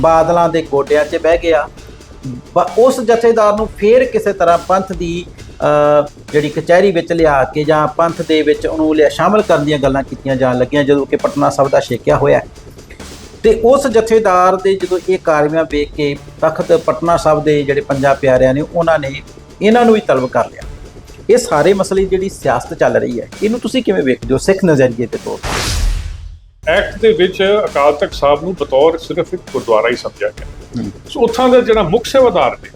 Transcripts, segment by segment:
ਬਾਦਲਾਂ ਦੇ ਗੋਡਿਆਂ 'ਚ ਬਹਿ ਗਿਆ। ਬ- ਉਸ ਜਥੇਦਾਰ ਨੂੰ ਫੇਰ ਕਿਸੇ ਤਰ੍ਹਾਂ ਪੰਥ ਦੀ ਜਿਹੜੀ ਕਚਹਿਰੀ ਵਿੱਚ ਲਿਆ ਕੇ ਜਾਂ ਪੰਥ ਦੇ ਵਿੱਚ ਉਹਨੂੰ ਲਿਆ ਸ਼ਾਮਲ ਕਰਨ ਦੀਆਂ ਗੱਲਾਂ ਕੀਤੀਆਂ ਜਾਣ ਲੱਗੀਆਂ, ਜਦੋਂ ਕਿ ਪਟਨਾ ਸਾਹਿਬ ਦਾ ਛੇਕਿਆ ਹੋਇਆ ਹੈ। ਤੇ ਉਸ ਜਥੇਦਾਰ ਦੇ ਜਦੋਂ ਇਹ ਕਾਰਵਾਈਆਂ ਵੇਖ ਕੇ ਤਖਤ ਪਟਨਾ ਸਾਹਿਬ ਦੇ ਜਿਹੜੇ ਪੰਜਾਂ ਪਿਆਰਿਆਂ ਨੇ, ਉਹਨਾਂ ਨੇ ਇਹਨਾਂ ਨੂੰ ਵੀ ਤਲਬ ਕਰ ਲਿਆ। ਇਹ ਸਾਰੇ ਮਸਲੇ ਜਿਹੜੀ ਸਿਆਸਤ ਚੱਲ ਰਹੀ ਹੈ, ਇਹਨੂੰ ਤੁਸੀਂ ਕਿਵੇਂ ਵੇਖਦੇ ਹੋ ਸਿੱਖ ਨਜ਼ਰੀਏ ਦੇ ਤੌਰ ਤੇ? ਐਕਟ ਦੇ ਵਿੱਚ ਅਕਾਲ ਤਖਤ ਸਾਹਿਬ ਨੂੰ ਬਤੌਰ ਸਿਰਫ ਇੱਕ ਗੁਰਦੁਆਰਾ ਹੀ ਸਮਝਿਆ ਗਿਆ। ਸੋ ਉੱਥਾਂ ਦਾ ਜਿਹੜਾ ਮੁੱਖ ਸੇਵਾਦਾਰ ਨੇ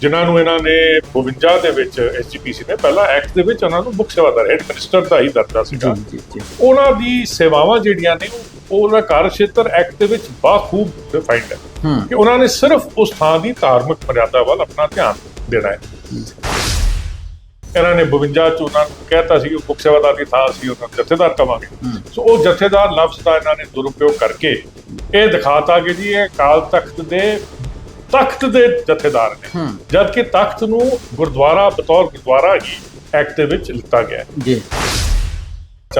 ਜਿਨ੍ਹਾਂ ਨੂੰ ਇਹਨਾਂ ਨੇ 52 ਦੇ ਵਿੱਚ ਐਸਜੀਪੀਸੀ ਨੇ ਪਹਿਲਾ ਐਕਟ ਦੇ ਵਿੱਚ ਉਹਨਾਂ ਨੂੰ ਮੁੱਖ ਸੇਵਾਦਾਰ ਹੈਡ ਮਿਨਿਸਟਰ ਦਾ ਹੀ ਦਰਜਾ ਸੀਗਾ। ਜੀ ਜੀ ਉਹਨਾਂ ਦੀ ਸੇਵਾਵਾਂ ਜਿਹੜੀਆਂ ਨੇ ਉਹ ਉਹਦਾ ਕਾਰਜਖੇਤਰ ਐਕਟ ਦੇ ਵਿੱਚ ਬਾਖੂਬ ਡਿਫਾਈਨਡ ਹੂੰ। ਕਿ ਉਹਨਾਂ ਨੇ ਸਿਰਫ ਉਸ ਥਾਂ ਦੀ ਧਾਰਮਿਕ ਮਰਿਆਦਾ ਵੱਲ ਆਪਣਾ ਧਿਆਨ ਦੇਣਾ ਹੈ। ਇਹਨਾਂ ਨੇ 52 ਚ ਉਹਨਾਂ ਨੂੰ ਕਹਿਤਾ ਸੀ ਕਿ ਉਹ ਮੁੱਖ ਸੇਵਾਦਾਰ ਦੀ ਥਾਂ ਸੀ ਉਹਨਾਂ ਨੂੰ ਜਥੇਦਾਰ ਕਵਾਂਗੇ। ਸੋ ਉਹ ਜਥੇਦਾਰ ਲਫ਼ਜ਼ ਦਾ ਇਹਨਾਂ ਨੇ ਦੁਰਉਪਯੋਗ ਕਰਕੇ ਇਹ ਦਿਖਾਤਾ ਕਿ ਜੀ ਇਹ ਕਾਲ ਤਖਤ ਦੇ ਤਖਤ ਦੇ ਜਥੇਦਾਰ ਨੇ। ਜਦ ਕਿ ਤਖਤ ਨੂੰ ਗੁਰਦੁਆਰਾ ਬਤੌਰ ਗੁਰਦੁਆਰਾ ਹੀ ਐਕਟ ਦੇ ਵਿੱਚ ਲਿੱਤਾ ਗਿਆ। ਜੀ।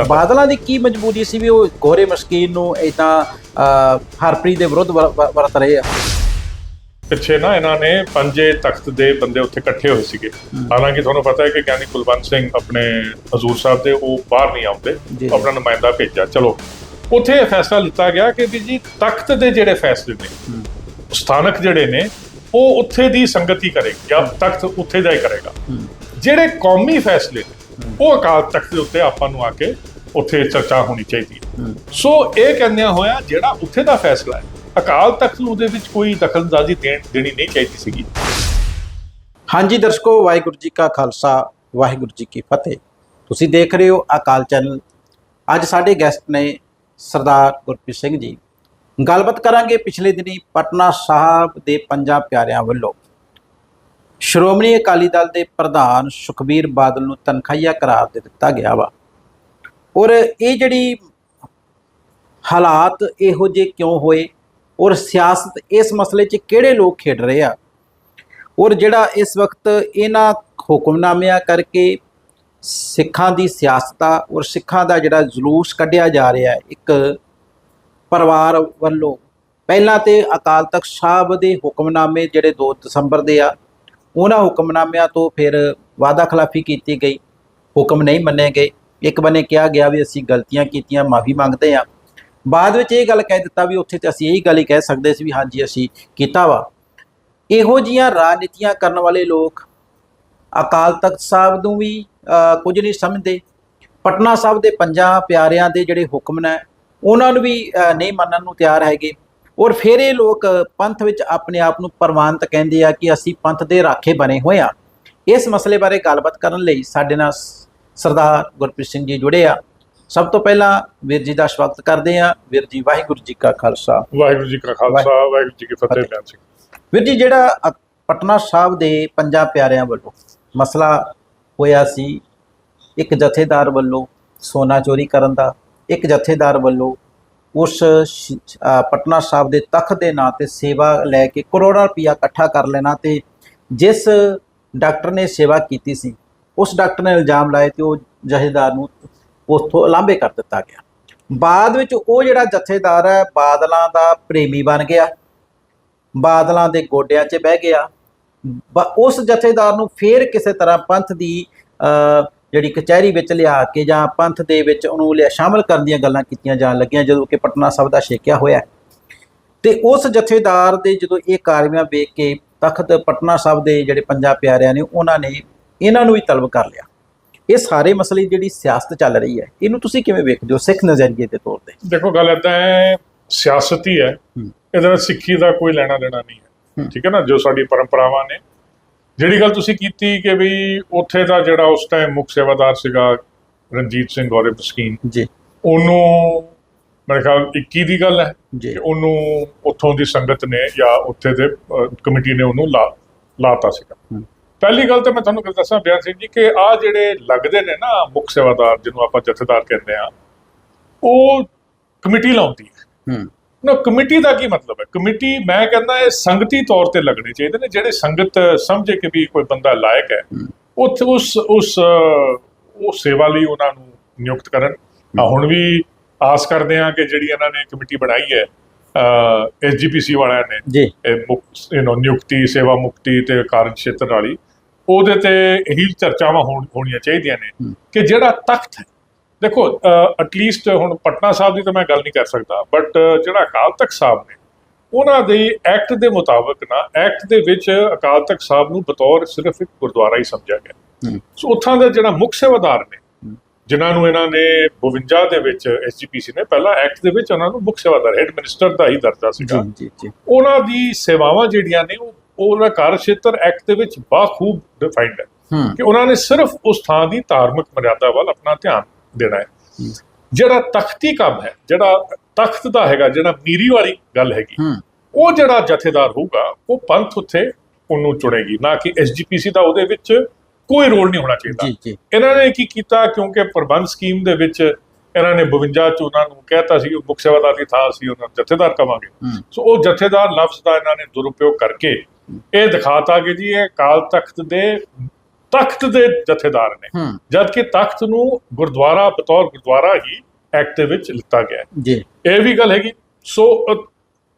ਬਾਦਲਾਂ ਦੀ ਕੀ ਮਜਬੂਰੀ ਸੀ ਵੀ ਉਹ ਗੋਰੇ ਮਸਕੀਨ ਨੂੰ ਇਦਾਂ ਹਰਪ੍ਰੀਤ ਦੇ ਵਿਰੁੱਧ ਵਰ- ਵਰ- ਵਰਤ ਰਹੇ ਆ? ਪਿੱਛੇ ਨਾ ਇਹਨਾਂ ਨੇ ਪੰਜੇ ਤਖਤ ਦੇ ਬੰਦੇ ਉੱਥੇ ਇਕੱਠੇ ਹੋਏ ਸੀਗੇ। ਹਾਲਾਂਕਿ ਤੁਹਾਨੂੰ ਪਤਾ ਹੈ ਕਿ ਗਿਆਨੀ ਕੁਲਵੰਤ ਸਿੰਘ ਆਪਣੇ ਹਜ਼ੂਰ ਸਾਹਿਬ ਦੇ ਉਹ ਬਾਹਰ ਨਹੀਂ ਆਉਂਦੇ। ਆਪਣਾ ਨੁਮਾਇੰਦਾ ਭੇਜਿਆ। ਚਲੋ ਉੱਥੇ ਇਹ ਫੈਸਲਾ ਲਿੱਤਾ ਗਿਆ ਕਿ ਵੀ ਜੀ ਤਖਤ ਦੇ ਜਿਹੜੇ ਫੈਸਲੇ ਨੇ ਸਥਾਨਕ ਜਿਹੜੇ ਨੇ ਉਹ ਉੱਥੇ ਦੀ ਸੰਗਤ ਕਰੇਗੀ ਜਾਂ ਤਖਤ ਉੱਥੇ ਦਾ ਹੀ ਕਰੇਗਾ। ਜਿਹੜੇ ਕੌਮੀ ਫੈਸਲੇ ਉਹ ਅਕਾਲ ਤਖਤ ਦੇ ਉੱਤੇ ਆਪਾਂ ਨੂੰ ਆ ਕੇ ਉੱਥੇ ਚਰਚਾ ਹੋਣੀ ਚਾਹੀਦੀ ਹੈ। ਸੋ ਇਹ ਕਹਿੰਦਿਆਂ ਹੋਇਆ ਜਿਹੜਾ ਉੱਥੇ ਦਾ ਫੈਸਲਾ ਹੈ ਅਕਾਲ ਤਖਤ ਨੂੰ ਉਹਦੇ ਵਿੱਚ ਕੋਈ ਦਖਲਅੰਦਾਜ਼ੀ ਦੇਣ ਦੇਣੀ ਨਹੀਂ ਚਾਹੀਦੀ ਸੀਗੀ। ਹਾਂਜੀ ਦਰਸ਼ਕੋ, ਵਾਹਿਗੁਰੂ ਜੀ ਕਾ ਖਾਲਸਾ, ਵਾਹਿਗੁਰੂ ਜੀ ਕੀ ਫਤਿਹ। ਤੁਸੀਂ ਦੇਖ ਰਹੇ ਹੋ ਅਕਾਲ ਚੈਨਲ। ਅੱਜ ਸਾਡੇ ਗੈਸਟ ਨੇ ਸਰਦਾਰ ਗੁਰਪ੍ਰੀਤ ਸਿੰਘ ਜੀ। ਗੱਲਬਾਤ ਕਰਾਂਗੇ ਪਿਛਲੇ ਦਿਨੀ ਪਟਨਾ ਸਾਹਿਬ ਦੇ ਪੰਜਾਂ ਪਿਆਰਿਆਂ ਵੱਲੋਂ। ਸ਼੍ਰੋਮਣੀ ਅਕਾਲੀ ਦਲ ਦੇ ਪ੍ਰਧਾਨ ਸੁਖਬੀਰ ਬਾਦਲ ਨੂੰ ਤਨਖਾਹੀਆ ਕਰਾਰ ਦੇ ਦਿੱਤਾ ਗਿਆ ਵਾ। ਔਰ ਇਹ ਜਿਹੜੀ ਹਾਲਾਤ ਇਹੋ ਜਿਹੇ ਕਿਉਂ ਹੋਏ? ਔਰ ਸਿਆਸਤ ਇਸ ਮਸਲੇ 'ਚ ਕਿਹੜੇ ਲੋਕ ਖੇਡ ਰਹੇ ਆ? ਔਰ ਜਿਹੜਾ ਇਸ ਵਕਤ ਇਹਨਾਂ ਹੁਕਮਨਾਮਿਆਂ ਕਰਕੇ ਸਿੱਖਾਂ ਦੀ ਸਿਆਸਤ ਆ ਔਰ ਸਿੱਖਾਂ ਦਾ ਜਿਹੜਾ ਜਲੂਸ ਕੱਢਿਆ ਜਾ ਰਿਹਾ ਹੈ, ਇੱਕ ਪਰਿਵਾਰ ਵੱਲੋਂ, ਪਹਿਲਾਂ ਤੇ ਅਕਾਲ ਤਖਤ ਸਾਹਿਬ ਦੇ ਹੁਕਮਨਾਮੇ ਜਿਹੜੇ 2 ਦਸੰਬਰ ਦੇ ਆ, ਉਹਨਾਂ ਹੁਕਮਨਾਮਿਆਂ ਤੋਂ ਫਿਰ ਵਾਅਦਾ ਖਿਲਾਫੀ ਕੀਤੀ ਗਈ, ਹੁਕਮ ਨਹੀਂ ਮੰਨੇ ਗਏ। ਇੱਕ ਬੰਨੇ ਕਿਹਾ ਗਿਆ ਵੀ ਅਸੀਂ ਗਲਤੀਆਂ ਕੀਤੀਆਂ, ਮਾਫੀ ਮੰਗਦੇ ਆ ਬਾਅਦ ਵਿੱਚ ਇਹ ਗੱਲ ਕਹਿ ਦਿੱਤਾ ਵੀ ਉੱਥੇ ਤੇ ਅਸੀਂ ਇਹੀ ਗੱਲ ਹੀ ਕਹਿ ਸਕਦੇ ਸੀ ਵੀ ਹਾਂਜੀ, ਅਸੀਂ ਕੀਤਾ ਵਾ। ਇਹੋ ਜੀਆਂ ਰਾਜਨੀਤੀਆਂ ਕਰਨ ਵਾਲੇ ਲੋਕ ਅਕਾਲ ਤਖਤ ਸਾਹਿਬ ਨੂੰ ਵੀ ਕੁਝ ਨਹੀਂ ਸਮਝਦੇ। ਪਟਨਾ ਸਾਹਿਬ ਦੇ ਪੰਜਾਂ ਪਿਆਰਿਆਂ ਦੇ ਜਿਹੜੇ ਹੁਕਮ ਨੇ, ਉਹਨਾਂ ਨੂੰ ਵੀ ਨਹੀਂ ਮੰਨਣ ਨੂੰ ਤਿਆਰ ਹੈਗੇ। ਔਰ ਫਿਰ ਇਹ ਲੋਕ ਪੰਥ ਵਿੱਚ ਆਪਣੇ ਆਪ ਨੂੰ ਪ੍ਰਮਾਣਿਤ ਕਹਿੰਦੇ ਆ ਕਿ ਅਸੀਂ ਪੰਥ ਦੇ ਰਾਖੇ ਬਣੇ ਹੋਏ ਆ। ਇਸ ਮਸਲੇ ਬਾਰੇ ਗੱਲਬਾਤ ਕਰਨ ਲਈ ਸਾਡੇ ਨਾਲ ਸਰਦਾਰ ਗੁਰਪ੍ਰੀਤ ਸਿੰਘ ਜੀ ਜੁੜੇ ਆ। ਸਭ ਤੋਂ ਪਹਿਲਾਂ ਵੀਰ ਜੀ ਦਾ ਸਵਾਗਤ ਕਰਦੇ ਆ ਵੀਰ ਜੀ ਵਾਹਿਗੁਰੂ ਜੀ ਕਾ ਖਾਲਸਾ। ਵਾਹਿਗੁਰੂ ਜੀ ਕਾ ਖਾਲਸਾ ਵਾਹਿਗੁਰੂ ਜੀ ਕੀ ਫਤਿਹ। ਬਿਆਨ ਸਿੰਘ ਵੀਰ ਜੀ ਜਿਹੜਾ ਪਟਨਾ ਸਾਹਿਬ ਦੇ ਪੰਜਾਂ ਪਿਆਰਿਆਂ ਵੱਲੋਂ ਮਸਲਾ ਹੋਇਆ ਸੀ ਇੱਕ ਜਥੇਦਾਰ ਵੱਲੋਂ ਸੋਨਾ ਚੋਰੀ ਕਰਨ ਦਾ ਇੱਕ ਜਥੇਦਾਰ ਵੱਲੋਂ ਉਸ ਪਟਨਾ ਸਾਹਿਬ ਦੇ ਤਖਤ ਦੇ ਨਾਂ ਤੇ ਸੇਵਾ ਲੈ ਕੇ ਕਰੋੜਾਂ ਰੁਪਇਆ ਇਕੱਠਾ ਕਰ ਲੈਣਾ ਤੇ ਜਿਸ ਡਾਕਟਰ ਨੇ ਸੇਵਾ ਕੀਤੀ ਸੀ ਉਸ ਡਾਕਟਰ ਨੇ ਇਲਜ਼ਾਮ ਲਾਏ ਤੇ ਉਹ ਜਥੇਦਾਰ ਨੂੰ ਉਥੋਂ ਲਾਂਭੇ ਕਰ ਦਿੱਤਾ ਗਿਆ। ਬਾਅਦ ਵਿੱਚ ਉਹ ਜਿਹੜਾ ਜਥੇਦਾਰ ਹੈ, ਬਾਦਲਾਂ ਦਾ ਪ੍ਰੇਮੀ ਬਣ ਗਿਆ। ਬਾਦਲਾਂ ਦੇ ਗੋਡਿਆਂ 'ਚ ਬਹਿ ਗਿਆ। ਬ- ਉਸ ਜਥੇਦਾਰ ਨੂੰ ਫੇਰ ਕਿਸੇ ਤਰ੍ਹਾਂ ਪੰਥ ਦੀ ਜਿਹੜੀ ਕਚਹਿਰੀ ਵਿੱਚ ਲਿਆ ਕੇ ਜਾਂ ਪੰਥ ਦੇ ਵਿੱਚ ਉਹਨੂੰ ਲਿਆ, ਸ਼ਾਮਲ ਕਰਨ ਦੀਆਂ ਗੱਲਾਂ ਕੀਤੀਆਂ ਜਾਣ ਲੱਗੀਆਂ, ਜਦੋਂ ਕਿ ਪਟਨਾ ਸਾਹਿਬ ਦਾ ਛੇਕਿਆ ਹੋਇਆ ਹੈ। ਤੇ ਉਸ ਜਥੇਦਾਰ ਦੇ ਜਦੋਂ ਇਹ ਕਾਰਵਾਈਆਂ ਵੇਖ ਕੇ ਤਖਤ ਪਟਨਾ ਸਾਹਿਬ ਦੇ ਜਿਹੜੇ ਪੰਜਾਂ ਪਿਆਰਿਆਂ ਨੇ, ਉਹਨਾਂ ਨੇ ਇਹਨਾਂ ਨੂੰ ਵੀ ਤਲਬ ਕਰ ਲਿਆ। ਇਹ ਸਾਰੇ ਮਸਲੇ ਜਿਹੜੀ ਸਿਆਸਤ ਚੱਲ ਰਹੀ ਹੈ ਇਹਨੂੰ ਤੁਸੀਂ ਕਿਵੇਂ ਵੇਖਦੇ ਹੋ ਸਿੱਖ ਨਜ਼ਰੀਏ ਦੇ ਤੌਰ ਤੇ? ਦੇਖੋ ਗੱਲ ਏਦਾਂ ਹੈ ਸਿਆਸਤ ਹੀ ਹੈ। ਇਹਦੇ ਨਾਲ ਸਿੱਖੀ ਦਾ ਕੋਈ ਲੈਣਾ ਦੇਣਾ ਨਹੀਂ ਹੈ। ਠੀਕ ਹੈ ਨਾ? ਜੋ ਸਾਡੀ ਪਰੰਪਰਾਵਾਂ ਨੇ। ਜਿਹੜੀ ਗੱਲ ਤੁਸੀਂ ਕੀਤੀ ਕਿ ਵੀ ਉੱਥੇ ਦਾ ਜਿਹੜਾ ਉਸ ਟਾਈਮ ਮੁੱਖ ਸੇਵਾਦਾਰ ਸੀਗਾ ਰਣਜੀਤ ਸਿੰਘ ਗੌਰਵ ਮਸਕੀਨ ਜੀ। ਉਹਨੂੰ ਮੇਰੇ ਖਿਆਲ 21 ਦੀ ਗੱਲ ਹੈ ਜੀ। ਕਿ ਉਹਨੂੰ ਉੱਥੋਂ ਦੀ ਸੰਗਤ ਨੇ ਜਾਂ ਉੱਥੇ ਦੇ ਕਮੇਟੀ ਨੇ ਉਹਨੂੰ ਲਾ ਲਾਤਾ ਸੀਗਾ। ਪਹਿਲੀ ਗੱਲ ਤਾਂ ਮੈਂ ਤੁਹਾਨੂੰ ਗੱਲ ਦੱਸਾਂ ਬਿਆਨ ਸਿੰਘ ਜੀ ਕਿ ਆ ਜਿਹੜੇ ਲੱਗਦੇ ਨੇ ਨਾ ਮੁੱਖ ਸੇਵਾਦਾਰ ਜਿਹਨੂੰ ਆਪਾਂ ਜਥੇਦਾਰ ਕਹਿੰਦੇ ਆ ਉਹ ਕਮੇਟੀ ਲਾਉਂਦੀ ਹੈ। ਹੂੰ। ਨਾ ਕਮੇਟੀ ਦਾ ਕੀ ਮਤਲਬ ਹੈ? ਕਮੇਟੀ ਮੈਂ ਕਹਿੰਦਾ ਇਹ ਸੰਗਤੀ ਤੌਰ ਤੇ ਲੱਗਣੇ ਚਾਹੀਦੇ ਨੇ ਜਿਹੜੇ ਸੰਗਤ ਸਮਝੇ ਕਿ ਵੀ ਕੋਈ ਬੰਦਾ ਲਾਇਕ ਹੈ। ਉੱਥੇ ਉਸ ਉਸ ਉਹ ਸੇਵਾ ਲਈ ਉਹਨਾਂ ਨੂੰ ਨਿਯੁਕਤ ਕਰਨ। ਹੁਣ ਵੀ ਆਸ ਕਰਦੇ ਹਾਂ ਕਿ ਜਿਹੜੀ ਇਹਨਾਂ ਨੇ ਕਮੇਟੀ ਬਣਾਈ ਹੈ ਐਸਜੀਪੀਸੀ ਵਾਲਿਆਂ ਨੇ ਜੀ। ਇਹ ਮੁਕਤ ਨਿਯੁਕਤੀ ਸੇਵਾ ਮੁਕਤੀ ਤੇ ਕਾਰਜ ਖੇਤਰ ਵਾਲੀ ਉਹਦੇ ਤੇ ਇਹੀ ਚਰਚਾਵਾਂ ਹੋਣ- ਹੋਣੀਆਂ ਚਾਹੀਦੀਆਂ ਨੇ। ਕਿ ਜਿਹੜਾ ਤਖਤ ਹੈ ਦੇਖੋ ਐਟਲੀਸਟ ਹੁਣ ਪਟਨਾ ਸਾਹਿਬ ਦੀ ਤਾਂ ਮੈਂ ਗੱਲ ਨਹੀਂ ਕਰ ਸਕਦਾ ਬਟ ਜਿਹੜਾ ਅਕਾਲ ਤਖਤ ਸਾਹਿਬ ਨੇ ਉਹਨਾਂ ਦੇ ਐਕਟ ਦੇ ਮੁਤਾਬਕ ਨਾ ਐਕਟ ਦੇ ਵਿੱਚ ਅਕਾਲ ਤਖਤ ਸਾਹਿਬ ਨੂੰ ਬਤੌਰ ਸਿਰਫ ਇੱਕ ਗੁਰਦੁਆਰਾ ਹੀ ਸਮਝਿਆ ਗਿਆ। ਸੋ ਉੱਥਾਂ ਦਾ ਜਿਹੜਾ ਮੁੱਖ ਸੇਵਾਦਾਰ ਨੇ। ਜਿਨ੍ਹਾਂ ਨੂੰ ਇਹਨਾਂ ਨੇ 52 ਦੇ ਵਿੱਚ ਐਸਜੀਪੀਸੀ ਨੇ ਪਹਿਲਾਂ ਐਕਟ ਦੇ ਵਿੱਚ ਉਹਨਾਂ ਨੂੰ ਮੁੱਖ ਸੇਵਾਦਾਰ ਹੈਡ ਮਿਨਿਸਟਰ ਦਾ ਹੀ ਦਰਜਾ ਸੀਗਾ ਜੀ ਜੀ ਜੀ ਉਹਨਾਂ ਦੀ ਸੇਵਾਵਾਂ ਜਿਹੜੀਆਂ ਨੇ ਉਹ ਉਹਦਾ ਕਾਰਜਖੇਤਰ ਐਕਟ ਦੇ ਵਿੱਚ ਬਾਖੂਬ ਡਿਫਾਈਨਡ ਹੈ ਕਿ ਉਹਨਾਂ ਨੇ ਸਿਰਫ ਉਸ ਥਾਂ ਦੀ ਧਾਰਮਿਕ ਮਰਿਆਦਾ ਵੱਲ ਆਪਣਾ ਧਿਆਨ ਦੇਣਾ ਹੈ। ਜਿਹੜਾ ਤਖਤੀ ਕੰਮ ਹੈ ਜਿਹੜਾ ਤਖਤ ਦਾ ਹੈਗਾ ਜਿਹੜਾ ਮੀਰੀ ਵਾਲੀ ਗੱਲ ਹੈਗੀ ਉਹ ਜਿਹੜਾ ਜਥੇਦਾਰ ਹੋਊਗਾ ਉਹ ਪੰਥ ਉੱਥੇ ਉਹਨੂੰ ਚੁਣੇਗੀ। ਨਾ ਕਿ ਐਸਜੀਪੀਸੀ ਦਾ ਉਹਦੇ ਵਿੱਚ ਕੋਈ ਰੋਲ ਨਹੀਂ ਹੋਣਾ ਚਾਹੀਦਾ। ਇਹਨਾਂ ਨੇ ਕੀ ਕੀਤਾ? ਕਿਉਂਕਿ ਪ੍ਰਬੰਧ ਸਕੀਮ ਦੇ ਵਿੱਚ ਇਹਨਾਂ ਨੇ 52 ਚ ਉਹਨਾਂ ਨੂੰ ਕਹਿਤਾ ਸੀ ਉਹ ਮੁੱਖ ਸੇਵਾਦਾਰ ਦੀ ਥਾਂ ਸੀ ਉਹਨਾਂ ਨੂੰ ਜਥੇਦਾਰ ਕਵਾਂਗੇ। ਸੋ ਉਹ ਜਥੇਦਾਰ ਲਫ਼ਜ਼ ਦਾ ਇਹਨਾਂ ਨੇ ਦੁਰਉਪਯੋਗ ਕਰਕੇ ਇਹ ਦਿਖਾਤਾ ਕਿ ਜੀ ਇਹ ਕਾਲ ਤਖਤ ਦੇ ਤਖਤ ਦੇ ਜਥੇਦਾਰ ਨੇ। ਜਦ ਕਿ ਤਖਤ ਨੂੰ ਗੁਰਦੁਆਰਾ ਬਤੌਰ ਗੁਰਦੁਆਰਾ ਹੀ ਐਕਟ ਦੇ ਵਿੱਚ ਲਿੱਤਾ ਗਿਆ। ਜੀ। ਇਹ ਵੀ ਗੱਲ ਹੈਗੀ। ਸੋ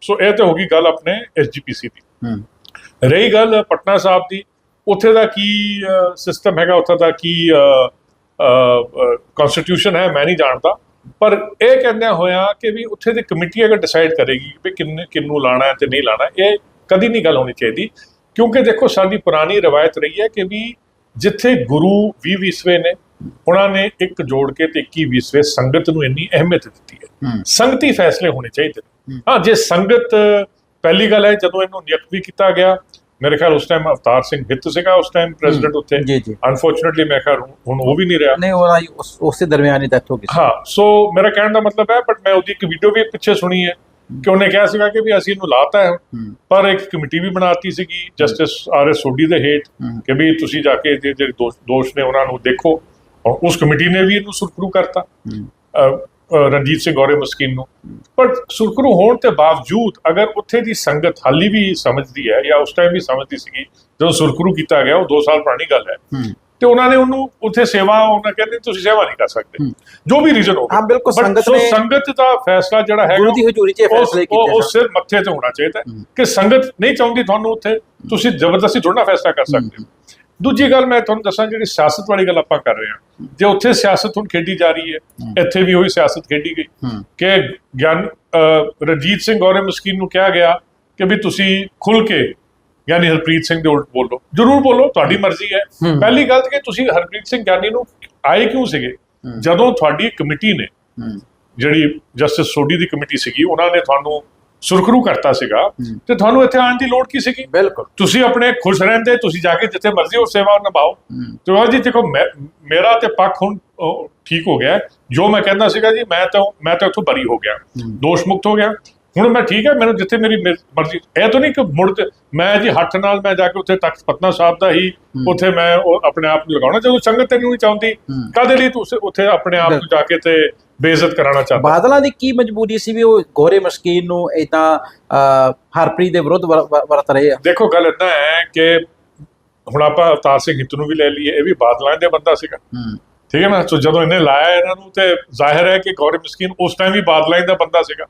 ਸੋ ਇਹ ਤੇ ਹੋ ਗਈ ਗੱਲ ਆਪਣੇ ਐਸਜੀਪੀਸੀ ਦੀ। ਰਹੀ ਗੱਲ ਪਟਨਾ ਸਾਹਿਬ ਦੀ ਉੱਥੇ ਦਾ ਕੀ ਸਿਸਟਮ ਹੈਗਾ ਉੱਥੇ ਦਾ ਕੀ ਕਨਸਟੀਟਿਊਸ਼ਨ ਹੈ ਮੈਂ ਨਹੀਂ ਜਾਣਦਾ। ਪਰ ਇਹ ਕਹਿੰਦਿਆਂ ਹੋਇਆ ਕਿ ਵੀ ਉੱਥੇ ਦੀ ਕਮੇਟੀ ਅਗਰ ਡਿਸਾਈਡ ਕਰੇਗੀ ਵੀ ਕਿੰਨੇ ਕਿੰਨੂੰ ਲਾਣਾ ਹੈ ਤੇ ਨਹੀਂ ਲਾਣਾ ਇਹ ਕਦੀ ਨਹੀਂ ਗੱਲ ਹੋਣੀ ਚਾਹੀਦੀ ਕਿਉਂਕਿ ਦੇਖੋ ਸਾਡੀ ਪੁਰਾਣੀ ਰਵਾਇਤ ਰਹੀ ਹੈ ਕਿ ਵੀ ਜਿੱਥੇ ਗੁਰੂ 20 ਵਿਸਵੇ ਨੇ ਉਹਨਾਂ ਨੇ ਇੱਕ ਜੋੜ ਕੇ ਤੇ 21 ਵਿਸਵੇ ਸੰਗਤ ਨੂੰ ਇੰਨੀ ਅਹਿਮੀਅਤ ਦਿੱਤੀ ਹੈ। ਸੰਗਤੀ ਫੈਸਲੇ ਹੋਣੇ ਚਾਹੀਦੇ ਨੇ। ਹੂੰ। ਜੇ ਸੰਗਤ ਪਹਿਲੀ ਗੱਲ ਹੈ ਜਦੋਂ ਇਹਨੂੰ ਨਿਯੁਕਤ ਵੀ ਕੀਤਾ ਗਿਆ ਮੇਰੇ ਖਿਆਲ ਉਸ ਟਾਈਮ ਅਵਤਾਰ ਸਿੰਘ ਹਿੱਤ ਸੀਗਾ ਉਸ ਟਾਈਮ ਪ੍ਰੈਜ਼ੀਡੈਂਟ ਉੱਥੇ। ਅਨਫੋਰਚੂਨਟਲੀ ਮੈਂ ਖਿਆਲ ਹੁਣ- ਉਹ ਵੀ ਨਹੀਂ ਰਿਹਾ। ਨਹੀਂ ਉਹਦਾ ਹੀ ਉਸ- ਦਰਮਿਆਨ ਹੀ ਡੈਥ ਹੋ ਗਈ। ਹਾਂ ਸੋ ਮੇਰਾ ਕਹਿਣ ਦਾ ਮਤਲਬ ਹੈ ਬਟ ਮੈਂ ਉਹਦੀ ਇੱਕ ਵੀਡੀਓ ਵੀ ਪਿੱਛੇ ਸੁਣੀ ਹੈ। ਕਿ ਉਹਨੇ ਕਿਹਾ ਸੀਗਾ ਕਿ ਵੀ ਅਸੀਂ ਇਹਨੂੰ ਲਾਤਾ ਹੈ ਪਰ ਇੱਕ ਕਮੇਟੀ ਵੀ ਬਣਾਤੀ ਸੀਗੀ ਜਸਟਿਸ ਆਰ ਐਸ ਸੋਢੀ ਦੇ ਹੇਠ ਕਿ ਵੀ ਤੁਸੀਂ ਜਾ ਕੇ ਇਹਦੇ ਜਿਹੜੇ ਦੋਸ਼- ਨੇ ਉਹਨਾਂ ਨੂੰ ਦੇਖੋ। ਔਰ ਉਸ ਕਮੇਟੀ ਨੇ ਵੀ ਇਹਨੂੰ ਸੁਰਖਰੂ ਕਰਤਾ। ਰਣਜੀਤ ਸਿੰਘ ਗੌਰੇ ਮਸਕੀਨ ਨੂੰ। ਪਰ ਸੁਰਖਰੂ ਹੋਣ ਤੇ ਬਾਵਜੂਦ ਅਗਰ ਉੱਥੇ ਦੀ ਸੰਗਤ ਹਾਲੀ ਵੀ ਸਮਝਦੀ ਹੈ ਜਾਂ ਉਸ ਟਾਈਮ ਵੀ ਸਮਝਦੀ ਸੀਗੀ ਜਦੋਂ ਸੁਰਖਰੂ ਕੀਤਾ ਗਿਆ ਉਹ 2 ਸਾਲ ਪੁਰਾਣੀ ਗੱਲ ਹੂੰ। ਤੇ ਉਹਨਾਂ ਨੇ ਉਹਨੂੰ ਉੱਥੇ ਸੇਵਾ ਉਹਨਾਂ ਕਹਿੰਦੇ ਤੁਸੀਂ ਸੇਵਾ ਨਹੀਂ ਕਰ ਸਕਦੇ। ਹੂੰ। ਜੋ ਵੀ ਰੀਜ਼ਨ ਹੋ ਹਾਂ ਬਿਲਕੁਲ ਸੰਗਤ ਨੇ ਸੰਗਤ ਦਾ ਫੈਸਲਾ ਜਿਹੜਾ ਹੈਗਾ ਗੁਰੂ ਦੀ ਹਜ਼ੂਰੀ 'ਚ ਫੈਸਲੇ ਕੀਤੇ ਉਹ ਸਿਰ ਮੱਥੇ ਤੇ ਹੋਣਾ ਚਾਹੀਦਾ ਹੈ ਹੂੰ। ਕਿ ਸੰਗਤ ਨਹੀਂ ਚਾਹੁੰਦੀ ਤੁਹਾਨੂੰ ਉੱਥੇ ਤੁਸੀਂ ਜ਼ਬਰਦਸਤੀ ਥੋੜਾ ਫੈਸਲਾ ਕਰ ਸਕਦੇ ਹੋ। ਦੂਜੀ ਗੱਲ ਮੈਂ ਤੁਹਾਨੂੰ ਦੱਸਾਂ ਜਿਹੜੀ ਸਿਆਸਤ ਵਾਲੀ ਗੱਲ ਆਪਾਂ ਕਰ ਰਹੇ ਹਾਂ। ਜੇ ਉੱਥੇ ਸਿਆਸਤ ਹੁਣ ਖੇਡੀ ਜਾ ਰਹੀ ਹੈ ਹੂੰ। ਇੱਥੇ ਵੀ ਉਹੀ ਸਿਆਸਤ ਖੇਡੀ ਗਈ। ਹੂੰ। ਕਿ ਗਿਆਨ ਰਣਜੀਤ ਸਿੰਘ ਗੌਰੇ ਮਸਕੀਨ ਨੂੰ ਕਿਹਾ ਗਿਆ ਕਿ ਵੀ ਤੁਸੀਂ ਖੁੱਲ ਕੇ ਯਾਨੀ ਹਰਪ੍ਰੀਤ ਸਿੰਘ ਦੇ ਉਲਟ ਬੋਲੋ। ਜ਼ਰੂਰ ਬੋਲੋ ਤੁਹਾਡੀ ਮਰਜ਼ੀ ਹੈ। ਪਹਿਲੀ ਗੱਲ ਕਿ ਤੁਸੀਂ ਹਰਪ੍ਰੀਤ ਸਿੰਘ ਗਿਆਨੀ ਨੂੰ ਆਏ ਕਿਉਂ ਸੀਗੇ। ਜਦੋਂ ਤੁਹਾਡੀ ਕਮੇਟੀ ਨੇ ਜਿਹੜੀ ਜਸਟਿਸ ਸੋਢੀ ਦੀ ਕਮੇਟੀ ਸੀਗੀ ਉਹਨਾਂ ਨੇ ਤੁਹਾਨੂੰ ਸੁਰਖਰੂ ਕਰਤਾ ਸੀਗਾ। ਤੇ ਤੁਹਾਨੂੰ ਇੱਥੇ ਆਉਣ ਦੀ ਲੋੜ ਕੀ ਸੀਗੀ? ਬਿਲਕੁਲ। ਤੁਸੀਂ ਆਪਣੇ ਖੁਸ਼ ਰਹਿੰਦੇ ਤੁਸੀਂ ਜਾ ਕੇ ਜਿੱਥੇ ਮਰਜ਼ੀ ਉਹ ਸੇਵਾ ਨਿਭਾਓ। ਤੇ ਉਹ ਜੀ ਦੇਖੋ ਮੇਰਾ ਤੇ ਪੱਖ ਹੁਣ ਠੀਕ ਹੋ ਗਿਆ। ਜੋ ਮੈਂ ਕਹਿੰਦਾ ਸੀਗਾ ਜੀ ਮੈਂ ਤਾਂ ਮੈਂ ਤਾਂ ਉੱਥੋਂ ਬਰੀ ਹੋ ਗਿਆ। ਦੋਸ਼ ਮੁਕਤ ਹੋ ਗਿਆ। ਹੁਣ ਮੈਂ ਠੀਕ ਹੈ ਮੈਨੂੰ ਜਿੱਥੇ ਮੇਰੀ ਮਿਰ- ਮਰਜ਼ੀ ਇਹ ਤਾਂ ਨਹੀਂ ਕਿ ਮੁੜ ਕੇ ਮੈਂ ਜੀ ਹੱਥ ਨਾਲ ਮੈਂ ਜਾ ਕੇ ਉੱਥੇ ਤਖਤ ਪਤਨਾ ਸਾਹਿਬ ਦਾ ਹੀ। ਉੱਥੇ ਮੈਂ ਉਹ ਆਪਣੇ ਆਪ ਨੂੰ ਲਗਾਉਣਾ ਜਦੋਂ ਸੰਗਤ ਤੈਨੂੰ ਨਹੀਂ ਚਾਹੁੰਦੀ। ਕਾਦੇ ਲਈ ਤੂੰ ਉਸੇ- ਉੱਥੇ ਆਪਣੇ ਆਪ ਨੂੰ ਜਾ ਕੇ ਤੇ ਬੇਇੱਜ਼ਤ ਕਰਾਉਣਾ ਚਾਹਦਾ? ਬਾਦਲਾਂ ਦੀ ਕੀ ਮਜਬੂਰੀ ਸੀ ਵੀ ਉਹ ਗੋਰੇ ਮਸਕੀਨ ਨੂੰ ਇਦਾਂ ਹਰਪ੍ਰੀਤ ਦੇ ਵਿਰੁੱਧ ਵਰ- ਵਰ- ਵਰਤ ਰਹੇ ਆ? ਦੇਖੋ ਗੱਲ ਏਦਾਂ ਹੈ ਕਿ ਹੁਣ ਆਪਾਂ ਅਵਤਾਰ ਸਿੰਘ ਹਿੱਤ ਨੂੰ ਵੀ ਲੈ ਲਈਏ ਇਹ ਵੀ ਬਾਦਲਾਂ ਦੇ ਬੰਦਾ ਸੀਗਾ। ਹੂੰ। ਠੀਕ ਹੈ ਨਾ? ਸੋ ਜਦੋਂ ਇਹਨੇ ਲਾਇਆ ਇਹਨਾਂ ਨੂੰ ਤੇ ਜ਼ਾਹਿਰ ਹੈ ਕਿ ਗੌਰਵ ਮਸਕੀਨ ਉਸ ਟਾਈਮ ਵੀ ਬਾਦਲਾਂ ਹੀ ਦਾ ਬੰਦਾ ਸੀਗਾ।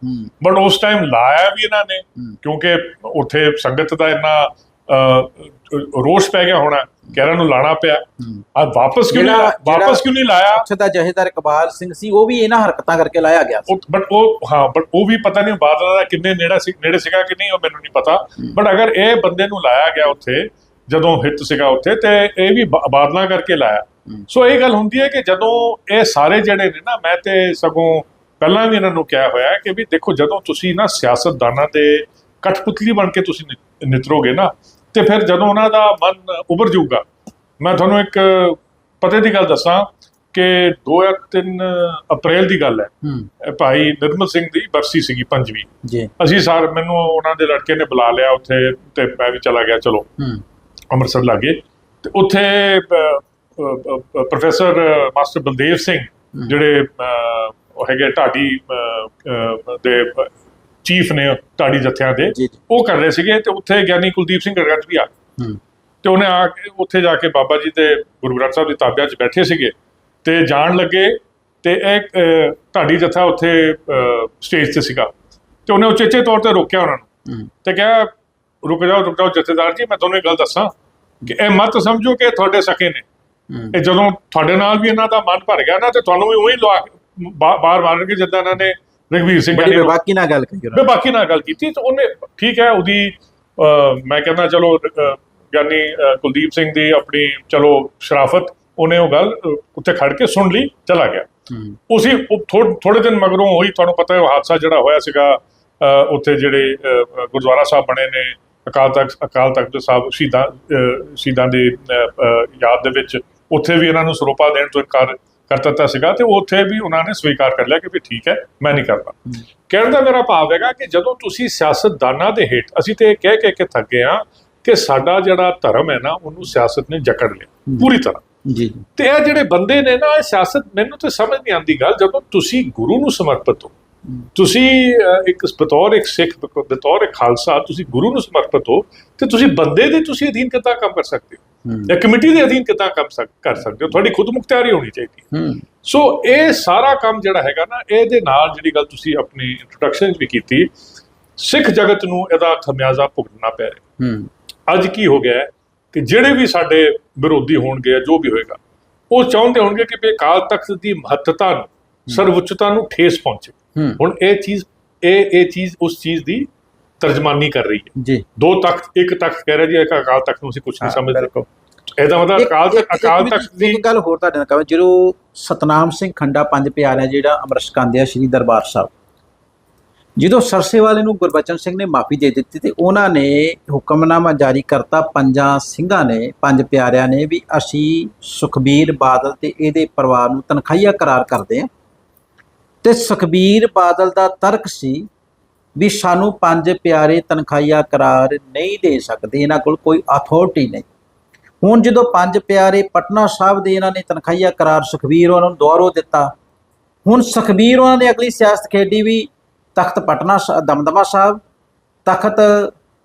ਬਟ ਉਸ ਟਾਈਮ ਲਾਇਆ ਵੀ ਇਹਨਾਂ ਨੇ। ਕਿਉਂਕਿ ਉੱਥੇ ਸੰਗਤ ਦਾ ਇੰਨਾ ਰੋਸ਼ ਪੈ ਗਿਆ ਹੋਣਾ ਕਿ ਇਹਨਾਂ ਨੂੰ ਲਾਣਾ ਪਿਆ। ਆ ਵਾਪਸ ਕਿਉਂ ਨਹੀਂ ਵਾਪਸ ਕਿਉਂ ਨਹੀਂ ਲਾਇਆ? ਉੱਥੇ ਦਾ ਜਹੇਦਾਰ ਇਕਬਾਲ ਸਿੰਘ ਸੀ ਉਹ ਵੀ ਇਹਨਾਂ ਹਰਕਤਾਂ ਕਰਕੇ ਲਾਇਆ ਗਿਆ ਸੀ। ਬਟ ਉਹ ਹਾਂ ਬਟ ਉਹ ਵੀ ਪਤਾ ਨਹੀਂ ਬਾਦਲਾਂ ਦਾ ਕਿੰਨੇ ਨੇੜਾ ਸੀ ਨੇੜੇ ਸੀਗਾ ਕਿ ਨਹੀਂ ਉਹ ਮੈਨੂੰ ਨਹੀਂ ਪਤਾ। ਬਟ ਅਗਰ ਇਹ ਬੰਦੇ ਨੂੰ ਲਾਇਆ ਗਿਆ ਉੱਥੇ ਜਦੋਂ ਹਿੱਤ ਸੀਗਾ ਉੱਥੇ ਤੇ ਇਹ ਵੀ ਬਾਦਲਾਂ ਕਰਕੇ ਲਾਇਆ। ਸੋ ਇਹ ਗੱਲ ਹੁੰਦੀ ਹੈ ਕਿ ਜਦੋਂ ਇਹ ਸਾਰੇ ਜਿਹੜੇ ਨੇ ਨਾ ਮੈਂ ਤੇ ਸਗੋਂ ਪਹਿਲਾਂ ਵੀ ਇਹਨਾਂ ਨੂੰ ਕਿਹਾ ਹੋਇਆ ਕਿ ਵੀ ਦੇਖੋ ਜਦੋਂ ਤੁਸੀਂ ਨਾ ਸਿਆਸਤਦਾਨਾਂ ਦੇ ਕਠਪੁਤਲੀ ਬਣ ਕੇ ਤੁਸੀਂ ਨਿਤਰੋਗੇ ਨਾ ਤੇ ਫਿਰ ਜਦੋਂ ਉਹਨਾਂ ਦਾ ਮਨ ਉਭਰ ਜਾਊਗਾ ਮੈਂ ਤੁਹਾਨੂੰ ਇੱਕ ਪਤੇ ਦੀ ਗੱਲ ਦੱਸਾਂ ਕਿ 2 ਜਾਂ 3 ਅਪ੍ਰੈਲ ਦੀ ਗੱਲ ਹੈ। ਭਾਈ ਨਿਰਮਲ ਸਿੰਘ ਦੀ ਬਰਸੀ ਸੀਗੀ ਪੰਜਵੀਂ। ਜੀ। ਅਸੀਂ ਸਾਰ ਮੈਨੂੰ ਉਹਨਾਂ ਦੇ ਲੜਕੇ ਨੇ ਬੁਲਾ ਲਿਆ ਉੱਥੇ ਤੇ ਮੈਂ ਵੀ ਚਲਾ ਗਿਆ ਚਲੋ। ਅੰਮ੍ਰਿਤਸਰ ਲਾਗੇ। ਤੇ ਉੱਥੇ ਪ੍ਰੋਫੈਸਰ ਮਾਸਟਰ ਬਲਦੇਵ ਸਿੰਘ ਜਿਹੜੇ ਹੈਗੇ ਢਾਡੀ ਦੇ ਚੀਫ ਨੇ ਢਾਡੀ ਜਥਿਆਂ ਦੇ ਉਹ ਕਰ ਰਹੇ ਸੀਗੇ ਤੇ ਉੱਥੇ ਗਿਆਨੀ ਕੁਲਦੀਪ ਸਿੰਘ ਗਰਗੰਜ ਵੀ ਆ ਤੇ ਉਹਨੇ ਆ ਕੇ ਉੱਥੇ ਜਾ ਕੇ ਬਾਬਾ ਜੀ ਦੇ ਗੁਰੂ ਗ੍ਰੰਥ ਸਾਹਿਬ ਦੀ ਤਾਬਿਆ 'ਚ ਬੈਠੇ ਸੀਗੇ। ਤੇ ਜਾਣ ਲੱਗੇ ਤੇ ਇਹ ਢਾਡੀ ਜਥਾ ਉੱਥੇ ਸਟੇਜ ਤੇ ਸੀਗਾ। ਤੇ ਉਹਨੇ ਉਚੇਚੇ ਤੌਰ ਤੇ ਰੋਕਿਆ ਉਹਨਾਂ ਨੂੰ। ਤੇ ਕਿਹਾ ਰੁਕ ਜਾਓ ਰੁਕ ਜਾਓ ਜਥੇਦਾਰ ਜੀ ਮੈਂ ਤੁਹਾਨੂੰ ਇੱਕ ਗੱਲ ਦੱਸਾਂ। ਇਹ ਮਤ ਸਮਝੋ ਕਿ ਤੁਹਾਡੇ ਸਕੇ ਨੇ। ਇਹ ਜਦੋਂ ਤੁਹਾਡੇ ਨਾਲ ਵੀ ਇਹਨਾਂ ਦਾ ਮਨ ਭਰ ਗਿਆ ਨਾ ਤੇ ਤੁਹਾਨੂੰ ਵੀ ਉਹੀ ਲਵਾ ਬਾ- ਬਾਹਰ ਮਾਰਨਗੇ ਜਿੱਦਾਂ ਇਹਨਾਂ ਨੇ ਰਘਵੀਰ ਸਿੰਘ ਬੜੀ ਬੇਬਾਕੀ ਨਾਲ ਗੱਲ ਕਹੀ ਮੈਂ ਉਹਨਾਂ ਬਾਕੀ ਨਾਲ ਗੱਲ ਕੀਤੀ ਤੇ ਉਹਨੇ ਠੀਕ ਹੈ ਉਹਦੀ ਮੈਂ ਕਹਿੰਦਾ ਚਲੋ ਗਿਆਨੀ ਕੁਲਦੀਪ ਸਿੰਘ ਦੀ ਆਪਣੀ ਚਲੋ ਸ਼ਰਾਫਤ ਉਹਨੇ ਉਹ ਗੱਲ ਉੱਥੇ ਖੜ ਕੇ ਸੁਣ ਲਈ ਚਲਾ ਗਿਆ। ਉਸੇ ਥੋੜੇ ਦਿਨ ਮਗਰੋਂ ਹੋਈ ਤੁਹਾਨੂੰ ਪਤਾ ਹੈ ਉਹ ਹਾਦਸਾ ਜਿਹੜਾ ਹੋਇਆ ਸੀਗਾ ਉੱਥੇ ਜਿਹੜੇ ਗੁਰਦੁਆਰਾ ਸਾਹਿਬ ਬਣੇ ਨੇ ਅਕਾਲ ਤਖਤ ਅਕਾਲ ਤਖਤ ਸਾਹਿਬ ਸ਼ਹੀਦਾਂ ਸ਼ਹੀਦਾਂ ਦੇ ਯਾਦ ਦੇ ਵਿੱਚ ਉੱਥੇ ਵੀ ਇਹਨਾਂ ਨੂੰ ਸਰੋਪਾ ਦੇਣ ਤੋਂ ਇਨਕਾਰ ਕਰ ਦਿੱਤਾ ਸੀਗਾ ਤੇ ਉੱਥੇ ਵੀ ਉਹਨਾਂ ਨੇ ਸਵੀਕਾਰ ਕਰ ਲਿਆ ਕਿ ਵੀ ਠੀਕ ਹੈ ਮੈਂ ਨਹੀਂ ਕਰਦਾ। ਕਹਿਣ ਦਾ ਮੇਰਾ ਭਾਵ ਹੈਗਾ ਕਿ ਜਦੋਂ ਤੁਸੀਂ ਸਿਆਸਤਦਾਨਾਂ ਦੇ ਹੇਠ ਅਸੀਂ ਤੇ ਇਹ ਕਹਿ ਕਹਿ ਕੇ ਥੱਕੇ ਆ ਕਿ ਸਾਡਾ ਜਿਹੜਾ ਧਰਮ ਹੈ ਨਾ ਉਹਨੂੰ ਸਿਆਸਤ ਨੇ ਜਕੜ ਲਿਆ ਪੂਰੀ ਤਰ੍ਹਾਂ। ਜੀ ਜੀ। ਤੇ ਇਹ ਜਿਹੜੇ ਬੰਦੇ ਨੇ ਨਾ ਇਹ ਸਿਆਸਤ ਮੈਨੂੰ ਤੇ ਸਮਝ ਨਹੀਂ ਆਉਂਦੀ ਗੱਲ ਜਦੋਂ ਤੁਸੀਂ ਗੁਰੂ ਨੂੰ ਸਮਰਪਿਤ ਹੋ ਤੁਸੀਂ ਇੱਕ ਬਤੌਰ ਇੱਕ ਸਿੱਖ ਬਤੌਰ ਇੱਕ ਖਾਲਸਾ ਤੁਸੀਂ ਗੁਰੂ ਨੂੰ ਸਮਰਪਿਤ ਹੋ ਤੇ ਤੁਸੀਂ ਬੰਦੇ ਦੇ ਤੁਸੀਂ ਅਧੀਨ ਕਿੱਦਾਂ ਕੰਮ ਕਰ ਸਕਦੇ ਹੋ? ਜਾਂ ਕਮੇਟੀ ਦੇ ਅਧੀਨ ਕਿੱਦਾਂ ਕੰਮ ਕਰ ਸਕਦੇ ਹੋ? ਤੁਹਾਡੀ ਖੁਦ ਮੁਖਤਿਆਰੀ ਹੋਣੀ ਚਾਹੀਦੀ ਹੈ। ਸੋ ਇਹ ਸਾਰਾ ਕੰਮ ਜਿਹੜਾ ਹੈਗਾ ਨਾ ਇਹਦੇ ਨਾਲ ਜਿਹੜੀ ਗੱਲ ਤੁਸੀਂ ਆਪਣੀ ਇੰਟਰੋਡਕਸ਼ਨ ਵੀ ਕੀਤੀ ਸਿੱਖ ਜਗਤ ਨੂੰ ਇਹਦਾ ਖਮਿਆਜ਼ਾ ਭੁਗਤਣਾ ਪੈ ਰਿਹਾ। ਹੂੰ। ਅੱਜ ਕੀ ਹੋ ਗਿਆ ਕਿ ਜਿਹੜੇ ਵੀ ਸਾਡੇ ਵਿਰੋਧੀ ਹੋਣਗੇ ਜਾਂ ਜੋ ਵੀ ਹੋਏਗਾ ਉਹ ਚਾਹੁੰਦੇ ਹੋਣਗੇ ਕਿ ਵੀ ਅਕਾਲ ਤਖਤ ਦੀ ਮਹੱਤਤਾ ਨੂੰ ਸਰਵਉੱਚਤਾ ਨੂੰ ਠੇਸ ਪਹੁੰਚੇ। ਹੁਣ ਇਹ ਚੀਜ਼ ਇਹ ਇਹ ਚੀਜ਼ ਉਸ ਚੀਜ਼ ਦੀ ਤਰਜਮਾਨੀ ਕਰ ਰਹੀ ਹੈ। ਜੀ। ਦੋ ਤਖਤ ਇੱਕ ਤਖਤ ਕਹਿ ਰਿਹਾ ਜੀ ਇੱਕ ਅਕਾਲ ਤਖਤ ਨੂੰ ਅਸੀਂ ਕੁਝ ਨਹੀਂ ਸਮਝਦੇ। ਇਹਦਾ ਮਤਲਬ ਅਕਾਲ ਤਖਤ ਅਕਾਲ ਤਖਤ ਦੀ ਇੱਕ ਗੱਲ ਹੋਰ ਤੁਹਾਡੇ ਨਾਲ ਕਹਾਂ ਜਦੋਂ ਸਤਨਾਮ ਸਿੰਘ ਖੰਡਾ ਪੰਜ ਪਿਆਰਿਆਂ ਜਿਹੜਾ ਅੰਮ੍ਰਿਤ ਛਕਾਉਂਦੇ ਸ੍ਰੀ ਦਰਬਾਰ ਸਾਹਿਬ ਜਦੋਂ ਸਰਸੇ ਵਾਲੇ ਨੂੰ ਗੁਰਬਚਨ ਸਿੰਘ ਨੇ ਮਾਫੀ ਦੇ ਦਿੱਤੀ ਤੇ ਉਹਨਾਂ ਨੇ ਹੁਕਮਨਾਮਾ ਜਾਰੀ ਕਰਤਾ ਪੰਜਾਂ ਸਿੰਘਾਂ ਨੇ ਪੰਜ ਪਿਆਰਿਆਂ ਨੇ ਵੀ ਅਸੀਂ ਸੁਖਬੀਰ ਬਾਦਲ ਤੇ ਇਹਦੇ ਪਰਿਵਾਰ ਨੂੰ ਤਨਖਾਹੀਆ ਕਰਾਰ ਕਰਦੇ ਹਾਂ। ਤੇ ਸੁਖਬੀਰ ਬਾਦਲ ਦਾ ਤਰਕ ਸੀ ਵੀ ਸਾਨੂੰ ਪੰਜ ਪਿਆਰੇ ਤਨਖਾਹੀਆ ਕਰਾਰ ਨਹੀਂ ਦੇ ਸਕਦੇ, ਇਹਨਾਂ ਕੋਲ ਕੋਈ ਅਥਾਰਟੀ ਨਹੀਂ। ਹੁਣ ਜਦੋਂ ਪੰਜ ਪਿਆਰੇ ਪਟਨਾ ਸਾਹਿਬ ਦੇ ਇਹਨਾਂ ਨੇ ਤਨਖਾਹੀਆ ਕਰਾਰ, ਸੁਖਬੀਰ ਉਹਨਾਂ ਨੂੰ ਦੁਆਰੋ ਦਿੱਤਾ। ਹੁਣ ਸੁਖਬੀਰ ਉਹਨਾਂ ਨੇ ਅਗਲੀ ਸਿਆਸਤ ਖੇਡੀ ਵੀ ਤਖਤ ਪਟਨਾ ਸਾ- ਦਮਦਮਾ ਸਾਹਿਬ, ਤਖਤ